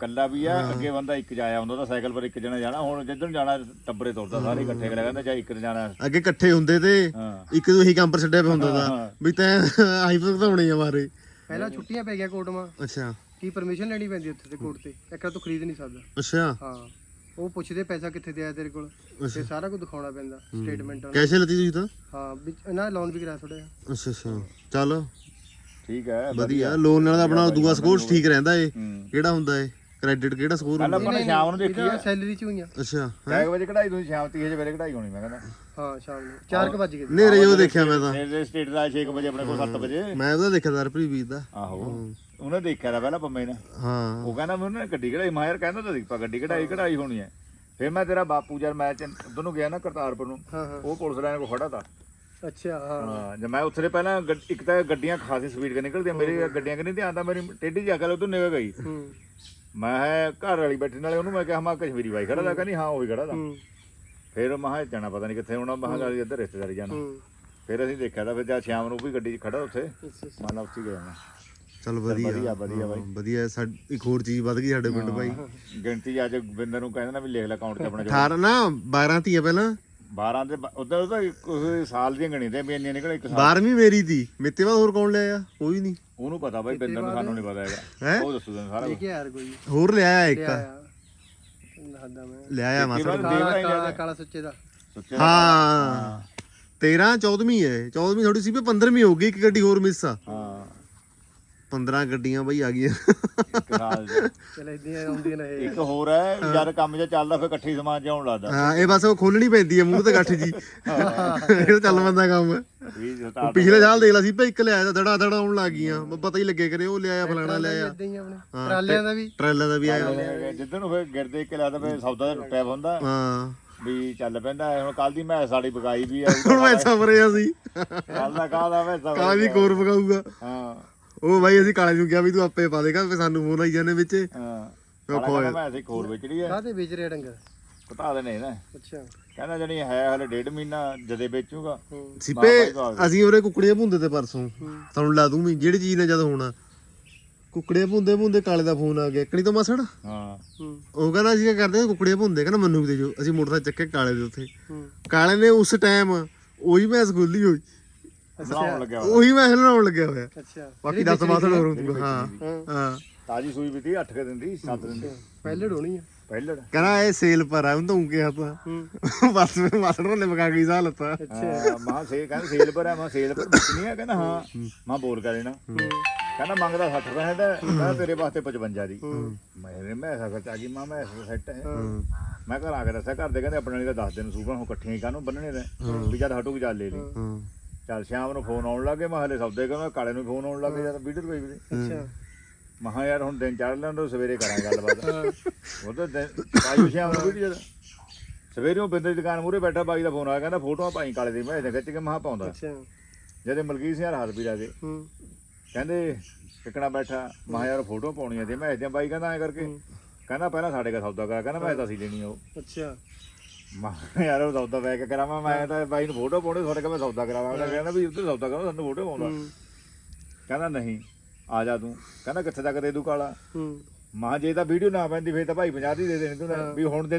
ਕੱਲਾ ਵੀ ਆ ਅੱਗੇ ਬੰਦਾ ਇੱਕ ਜਾਇਆ ਹੁੰਦਾ ਤਾਂ ਸਾਈਕਲ ਪਰ ਇੱਕ ਜਣਾ ਜਾਣਾ ਹੁਣ ਜਿੱਦਣ ਜਾਣਾ ਟੱਬਰੇ ਤੁਰਦਾ ਸਾਰੇ ਇਕੱਠੇ ਕਰਿਆ ਕਹਿੰਦਾ ਚਾਹੇ ਇੱਕ ਨੇ ਜਾਣਾ। ਅੱਗੇ ਇਕੱਠੇ ਹੁੰਦੇ ਤੇ ਹਾਂ। ਇੱਕ ਦੋ ਹੀ ਕੰਮ ਪਰ ਛੱਡਿਆ ਪਿਆ ਹੁੰਦਾ ਦਾ ਹਾਂ। ਵੀ ਤੈਂ ਆਈ ਭਗਤਾਉਣੇ ਆ ਮਾਰੇ। ਪਹਿਲਾਂ ਛੁੱਟੀਆਂ ਪੈ ਗਿਆ ਕੋਰਟ ਮਾ ਅੱਛਾ। ਕੀ ਪਰਮਿਸ਼ਨ ਲੈਣੀ ਪੈਂਦੀ ਉੱਥੇ ਤੇ ਕੋਰਟ ਤੇ? ਇੱਕ ਤਾਂ ਤੂੰ ਖਰੀਦ ਨਹੀਂ ਸਕਦਾ। ਅੱਛਾ। ਹਾਂ। ਉਹ ਪੁੱਛਦੇ ਪੈਸਾ ਕਿੱਥੇ ਤੇ ਆਇਆ ਤੇਰੇ ਕੋਲ? ਤੇ ਸਾਰਾ ਕੁਝ ਦਿਖਾਉਣਾ ਪੈਂਦਾ ਸਟੇਟਮੈਂਟ ਕੈਸੇ ਲੱਤੀ ਤੁਸੀਂ ਤਾਂ? ਹਾਂ ਵਿੱਚ ਨਾ ਲੋਨ ਵੀ ਕਰਾਇਆ ਥੋੜਾ ਅੱਛਾ ਅੱਛਾ। ਚੱਲ। ਠੀਕ ਹੈ ਵਧੀਆ। ਲੋਨ ਨਾਲ ਤਾਂ ਆਪਣਾ ਦੂਆ ਸਕੋਰ ਠੀਕ ਰਹਿੰਦਾ ਏ। ਹੂੰ। ਕਿਹੜਾ ਹੁੰਦਾ ਏ? ਕ੍ਰੈਡਿਟ ਕਿਹੜਾ ਸਕੋਰ ਕੱਲ ਆਪਾਂ ਨੇ ਸ਼ਾਮ ਨੂੰ ਦੇਖੀ ਇਹਦਾ ਸੈਲਰੀ ਚ ਹੋਈਆਂ। ਅੱਛਾ ਕਿੰਨੇ ਵਜੇ ਕਢਾਈ ਤੁਸੀਂ ਸ਼ਾਮ 3 ਵਜੇ ਕਢਾਈ ਹੋਣੀ ਮੈਂ ਕਹਿੰਦਾ। ਹਾਂ ਸ਼ਾਮ ਨੂੰ। 4 ਵਜ ਗਏ। ਨੇਰੇ ਉਹ ਦੇਖਿਆ ਮੈਂ ਤਾਂ। ਮੇਰੇ ਸਟੇਟ ਦਾ 6 ਵਜੇ ਆਪਣੇ ਕੋਲ 7 ਵਜੇ। ਮੈਂ ਉਹਦਾ ਦੇਖਿਆ ਦਰਪ੍ਰੀ ਵੀਰ ਦਾ। ਆਹੋ। ਉਹਨੇ ਦੇਖਿਆ ਤਾਂ ਪਹਿਲਾਂ ਪੰਮੇ ਨੇ। ਹਾਂ। ਉਹ ਕਹਿੰਦਾ ਮੈਂ ਉਹਨੇ ਗੱਡੀ ਕਢਾਈ। ਮੈਂ ਯਾਰ ਕਹਿੰਦਾ ਤਾਂ ਸੀ ਪਾ ਗੱਡੀ ਕਢਾਈ ਕਢਾਈ ਹੋਣੀ ਹੈ। ਫਿਰ ਮੈਂ ਤੇਰਾ ਬਾਪੂ ਜਦ ਮੈਂ ਚ- ਉੱਧਰ ਨੂੰ ਗਿਆ ਨਾ ਕਰਤਾਰਪੁਰ ਨੂੰ ਹਾਂ ਹਾਂ। ਉਹ ਪੁਲਿਸ ਲਾਈਨ ਕੋਲ ਖੜਾ ਤਾ। ਅੱਛਾ ਹਾਂ। ਹਾਂ ਜਦ ਮੈਂ ਉੱਥੇ ਦੇ ਪਹਿਲਾਂ ਗੱਡ- ਇੱਕ ਤਾਂ ਗੱਡੀਆਂ ਖਾਸੀ ਸਪੀਡ ਕੇ ਨਿਕਲਦੀਆਂ ਮੇਰੀ ਗੱਡੀਆਂ ਕਿ ਨਹੀਂ ਧਿਆਨ ਤਾਂ ਮੇਰੀ ਟੇਢੀ ਜਾ ਕੇ ਉਧਰ ਨਿਕਲ ਗਈ। ਹੂੰ। ਮੈਂ ਹੈ ਘਰ ਵਾਲੀ ਬੈਠੀ ਨਾਲੇ ਉਹਨੂੰ ਮੈਂ ਕਿਹਾ ਮੈਂ ਕਸ਼ਮੀਰੀ ਬਾਈ ਖੜਾ ਦਾ ਕਹਿੰਦੀ ਹਾਂ ਉਹੀ ਖੜਾ ਦਾ ਹੂੰ। ਫਿਰ ਮੈਂ ਕਿਹਾ ਜਾਣਾ ਪਤਾ ਨਹੀਂ ਕਿੱਥੇ ਹੋਣਾ ਮੈਂ ਕਿਹਾ ਇੱਧਰ ਰਿਸ਼ਤੇਦਾਰੀ ਜਾਣਾ। ਹੂੰ। ਫਿਰ ਅਸੀਂ ਦੇਖਿਆ ਤਾਂ ਫਿਰ ਜਦ ਸ਼ਾਮ ਨੂੰ ਵੀ ਗੱਡੀ 'ਚ ਖੜਾ ਉੱਥੇ। ਮੰਨ ਉੱਥੇ ਗਿਆ ਮੈਂ। ਚੱਲ ਵਧੀਆ ਵਧੀਆ ਵਧੀਆ ਬਾਈ। ਵਧੀਆ ਸਾਡ- ਇੱਕ ਹੋਰ ਚੀਜ਼ ਵੱਧ ਗਈ ਸਾਡੇ ਪਿੰਡ ਭਾਈ ਗਿਣਤੀ ਅੱਜ ਬਿੰਦਰ ਨੂੰ ਕਹਿੰਦਾ ਨਾ ਵੀ ਲਿਖ ਲੈ ਅਕਾਊਂਟ 'ਚ ਆਪਣਾ ਜੋ 18 ਨਾ 12 ਧੀਆਂ ਪਹਿਲਾਂ? 12 ਦੇ ਉਧਰ ਉਹਦਾ ਕੁਛ ਸਾਲ ਦੀਆਂ ਗਣੀ ਤੇ ਵੀ ਇੰਨੀਆਂ ਨਿਕਲੇ ਇੱਕ ਸਾਲ। 12ਵੀਂ ਮੇਰੀ ਦੀ ਮੇਤੇ ਬਾਅਦ ਹੋਰ ਕੌਣ ਲਿਆ ਕੋਈ ਨਹੀਂ ਉਹਨੂੰ ਪਤਾ ਬਾਈ ਬਿੰਦਰ ਨੂੰ ਸਾਨੂੰ ਨਹੀਂ ਪਤਾ? ਹੈਗਾ। ਉਹ ਦੱਸੂ ਤੈਨੂੰ ਸਾਰਾ ਲੈ ਕੇ ਯਾਰ ਕੋਈ। ਹੋਰ ਲਿਆਇਆ ਇੱਕ। ਆਇਆ ਨਹਾਦਾ ਮੈਂ। ਲਿਆਇਆ ਮਾਸੜ। ਕਾਲਾ ਕਾਲਾ ਕਾਲਾ ਸੁੱਚੇ ਦਾ। ਸੁੱਚੇ ਹਾਂ। 13 14ਵੀਂ ਹੈ। 14ਵੀਂ ਥੋੜੀ ਸੀ ਵੀ 15ਵੀਂ ਹੋ ਗਈ ਇੱਕ ਗੱਡੀ ਹੋਰ ਮਿਸ ਆ। ਹਾਂ। 15 ਗੱਡੀਆਂ ਬਾਈ ਆ ਗਈਆਂ। ਇੱਕ। ਚਲ ਇਦਾਂ ਆਉਂਦੀਆਂ ਨੇ। ਇਹ ਇੱਕ ਹੋਰ ਹੈ ਜਦ ਕੰਮ ਜੇ ਚੱਲਦਾ ਫਿਰ ਇਕੱਠੀ ਸਮਾਨ ਚ ਆਉਣ ਲੱਗਦਾ। ਹਾਂ ਇਹ ਬਸ ਉਹ ਖੋਲਣੀ ਪੈਂਦੀ ਹੈ ਮੂੰਹ ਤੇ ਗੱਠ ਜੀ। ਇਹ ਚੱਲ ਬੰਦਾ ਕੰਮ। ਵੀ ਪਿਛਲੇ ਸਾਲ ਦੇਖ ਲਾ ਸੀ ਭਈ ਇੱਕ ਲਿਆਇਆ ਤਾਂ ਧੜਾ ਧੜਾ ਆਉਣ ਲੱਗ ਗਈਆਂ। ਬ- ਪਤਾ ਹੀ ਲੱਗੇ ਕਰੇ ਉਹ ਲਿਆਇਆ ਫਲਾਣਾ ਲਿਆਇਆ। ਇਦਾਂ ਹੀ ਆਪਣੇ। ਟਰਾਲਿਆਂ ਦਾ ਵੀ। ਟਰੈਲਾਂ ਦਾ ਵੀ ਆਇਆ। ਜਿੱਦਣ ਨੂੰ ਫਿਰ ਗਿਰ ਦੇ ਕੇ ਲੱਗਦਾ ਫਿਰ ਸੌਦਾ ਤਾਂ ਟੁੱਟਿਆ ਹੁੰਦਾ। ਹਾਂ। ਵੀ ਚੱਲ ਪੈਂਦਾ ਹੈ। ਹੁਣ ਕੱਲ ਦੀ ਮੈਂ ਸਾਡੀ ਬਗਾਈ ਵੀ ਆ ਹੁਣ ਮੈਂ ਸਬਰਿਆ ਸੀ। ਕੱਲ ਦਾ ਕਾਹਦਾ ਮੈਂ ਕਾਲਾ ਵੀ ਕੋਰ ਪਕਾਊਗਾ? ਹਾਂ। ਉਹ ਬਾਈ ਅਸੀਂ ਕਾਲੇ ਨੂੰ ਕਿਹਾ ਵੀ ਤੂੰ ਆਪੇ ਪਾ ਦੇਗਾ ਸਾਨੂੰ ਫੋਨ ਆਈ ਜਾਂਦੇ ਵਿੱਚ। ਹਾਂ। ਉਹ ਕਾਲਾ ਮੈਂ ਅਸੀਂ ਖੋਰ ਵੇਚੜੀ ਹੈ ਕਾਹਦੇ ਵੇਚ ਰਿਹਾ ਡੰਗਰ? ਘਟਾ ਦੇਣੇ ਨਾ। ਅੱਛਾ। ਕਹਿੰਦਾ ਜਣੀ ਹੈ ਹਲੇ ਡੇਢ ਮਹੀਨਾ ਜਦੇ ਵੇਚੂਗਾ। ਸਿੱਪੇ ਅਸੀਂ ਉਹਰੇ ਕੁੱਕੜੀਆਂ ਭੁੰਦੇ ਤੇ ਪਰਸੋਂ। ਤੁਹਾਨੂੰ ਲਾ ਦੂੰ ਵੀ ਜਿਹੜੀ ਚੀਜ਼ ਨੇ ਜਦ ਹੋਣਾ। ਕੁੱਕੜੀਆਂ ਭੁੰਦੇ ਭੁੰਦੇ ਕਾਲੇ ਦਾ ਫੋਨ ਆ ਗਿਆ। ਇਕਣੀ ਤੋਂ ਮਸੜ? ਹਾਂ। ਉਹ ਕਹਿੰਦਾ ਅਸੀਂ ਕੀ ਕਰਦੇ ਹਾਂ ਕੁੱਕੜੀਆਂ ਭੁੰਦੇ ਕਹਿੰਦਾ ਮੈਨੂੰ ਵੀ ਦੇ ਜੋ। ਅਸੀਂ ਮੋਟਰਸਾਈਕਲ ਚੱਕੇ ਕਾਲੇ ਦੇ ਉੱਥੇ। ਕਾਲੇ ਨੇ ਉਸ ਟਾਈਮ ਉਹੀ ਮੈਸ ਖੋਲੀ ਹੋਈ। ਬਣਾਉਣ ਲੱਗਿਆ। ਉਹੀ ਲੱਗਿਆ ਹੋਇਆ। ਅੱਛਾ। ਬਾਕੀ 10 ਮਾਸੜ ਹੋਰ ਹੁੰਦੂਗਾ ਹਾਂ ਹਾਂ ਹਾਂ। ਤਾਜੀ ਸੂਈ ਵੀ ਤੀ 8 ਕੇ ਦਿੰਦੀ 7 ਦਿੰਦੀ ਪਹਿਲੇ ਢੋਣੀ ਆ। ਪਹਿਲੜ ਕਹਿੰਦਾ ਇਹ ਸੇਲ ਪਰ ਆ ਉਹਨੂੰ ਤਾਂ ਕਿਹਾ ਤਾਂ ਹੂੰ। ਬਸ ਮੈਂ ਮਾਸੜ ਨੇ ਮਗਾ ਗਈ ਸਾਹ ਲੱਤਾ ਅੱਛਾ। ਮਾਂ ਸੇ ਕਹਿੰਦਾ ਸੇਲ ਪਰ ਹੈ ਮਾਂ ਸੇਲ ਪਰ ਵਿਕਣੀ ਹੈ ਕਹਿੰਦਾ ਹਾਂ। ਮਾਂ ਬੋਲ ਕਰ ਲੈਣਾ ਹੂੰ। ਕਹਿੰਦਾ ਮੰਗਦਾ 60 ਰੁਪਏ ਦਾ ਕਹਿੰਦਾ ਤੇਰੇ ਵਾਸਤੇ 55 ਦੀ। ਮੇਰੇ ਮੈਂ ਗਈ ਮਾਂ ਮੈਂ ਐਸਾ ਸੈੱਟ ਹੈ। ਮੈਂ ਘਰ ਆ ਕੇ ਦੱਸਿਆ ਘਰ ਦੇ ਕਹਿੰਦੇ ਆਪਣੇ ਲਈ ਤਾਂ ਦੱਸ ਦਿਨ ਸੂਬਾ ਹੁਣ ਇਕੱਠੀਆਂ ਹੀ ਕਾਹਨੂੰ ਬੰਨਣੇ ਨੇ? ਵੀ ਜਦ ਹਟੂਗੀ ਚੱਲ ਲੈ ਲਈ। ਹਾਂ। ਚੱਲ ਸ਼ਾਮ ਨੂੰ ਫੋਨ ਆਉਣ ਲੱਗੇ ਮੈਂ ਹਲੇ ਸੌਦੇ ਕਹਿੰਦਾ ਕਾਲੇ ਨੂੰ ਫੋਨ ਆਉਣ ਲੱਗੇ ਜਦ 20 ਰੁਪਏ ਵੀ ਅੱਛਾ। ਮਹਾ ਯਾਰ ਹੁਣ ਦਿਨ ਚੜ ਲੈਣ ਦੋ ਸਵੇਰੇ ਕਰਾਂ ਗੱਲਬਾਤ। ਉਹ ਤਾਂ ਦਿਨ- ਬਾਈ ਸ਼ਾਮ ਨੂੰ ਵੀਡੀਓ ਸਵੇਰੇ ਉਹ ਬਿੰਦਰ ਦੀ ਦੁਕਾਨ ਮੂਰੇ ਬੈਠਾ ਬਾਈ ਦਾ ਫੋਨ ਆਇਆ ਕਹਿੰਦਾ ਫੋਟੋਆਂ ਪਾਈ ਕਾਲੇ ਦੀ ਮੈਂ ਖਿੱਚ ਕੇ ਮਹਾ ਪਾਉਂਦਾ। ਅੱਛਾ। ਜਦੇ ਮਲਕੀਤ ਸਿੰਘ ਹੱਥ ਕੇ ਹੂੰ। ਕਹਿੰਦੇ ਟਿਕਣਾ ਬੈਠਾ ਮਹਾ ਯਾਰ ਫੋਟੋ ਪਾਉਣੀਆਂ ਤੇ ਮੈਂ ਇਹਦੇ ਬਾਈ ਕਹਿੰਦਾ ਐ ਕਰਕੇ। ਕਹਿੰਦਾ ਪਹਿਲਾਂ ਸਾਡੇ ਕੋਲ ਸੌਦਾ ਕਰਾ ਕਹਿੰਦਾ ਮੈਂ ਤਾਂ ਅਸੀਂ ਲੈਣੀ ਉਹ। ਅੱਛਾ। ਮੈਂ ਯਾਰ ਉਹ ਸੌਦਾ ਬੈ ਕੇ ਕਰਾਵਾਂ? ਮੈਂ ਤਾਂ ਬਾਈ ਨੂੰ ਫੋਟੋ ਪਾਉਣੀ ਤੁਹਾਡੇ ਕੋਲ ਮੈਂ ਸੌਦਾ ਕਰਾਵਾਂ। ਉਹਨੇ ਕਹਿੰਦਾ ਵੀ ਉੱਧਰ ਸੌਦਾ ਕਰੋ ਸਾਨੂੰ ਫੋਟੋ ਪਾਉਂਦਾ ਹੂੰ। ਕਹਿੰਦਾ ਨਹੀਂ ਆ ਜਾ ਤੂੰ। ਕਹਿੰਦਾ ਕਿੱਥੇ ਤੱਕ ਦੇ ਦੂ ਕਾਲਾ? ਹੂੰ। ਮਾਂ ਜੇ ਤਾਂ ਵੀਡੀਓ ਨਾ ਪੈਂਦੀ ਫੇਰ ਤਾਂ ਭਾਈ 50 ਦੀ ਦੇ ਦੇਣੀ ਤੂੰ ਵੀ ਹੁਣ ਦੇ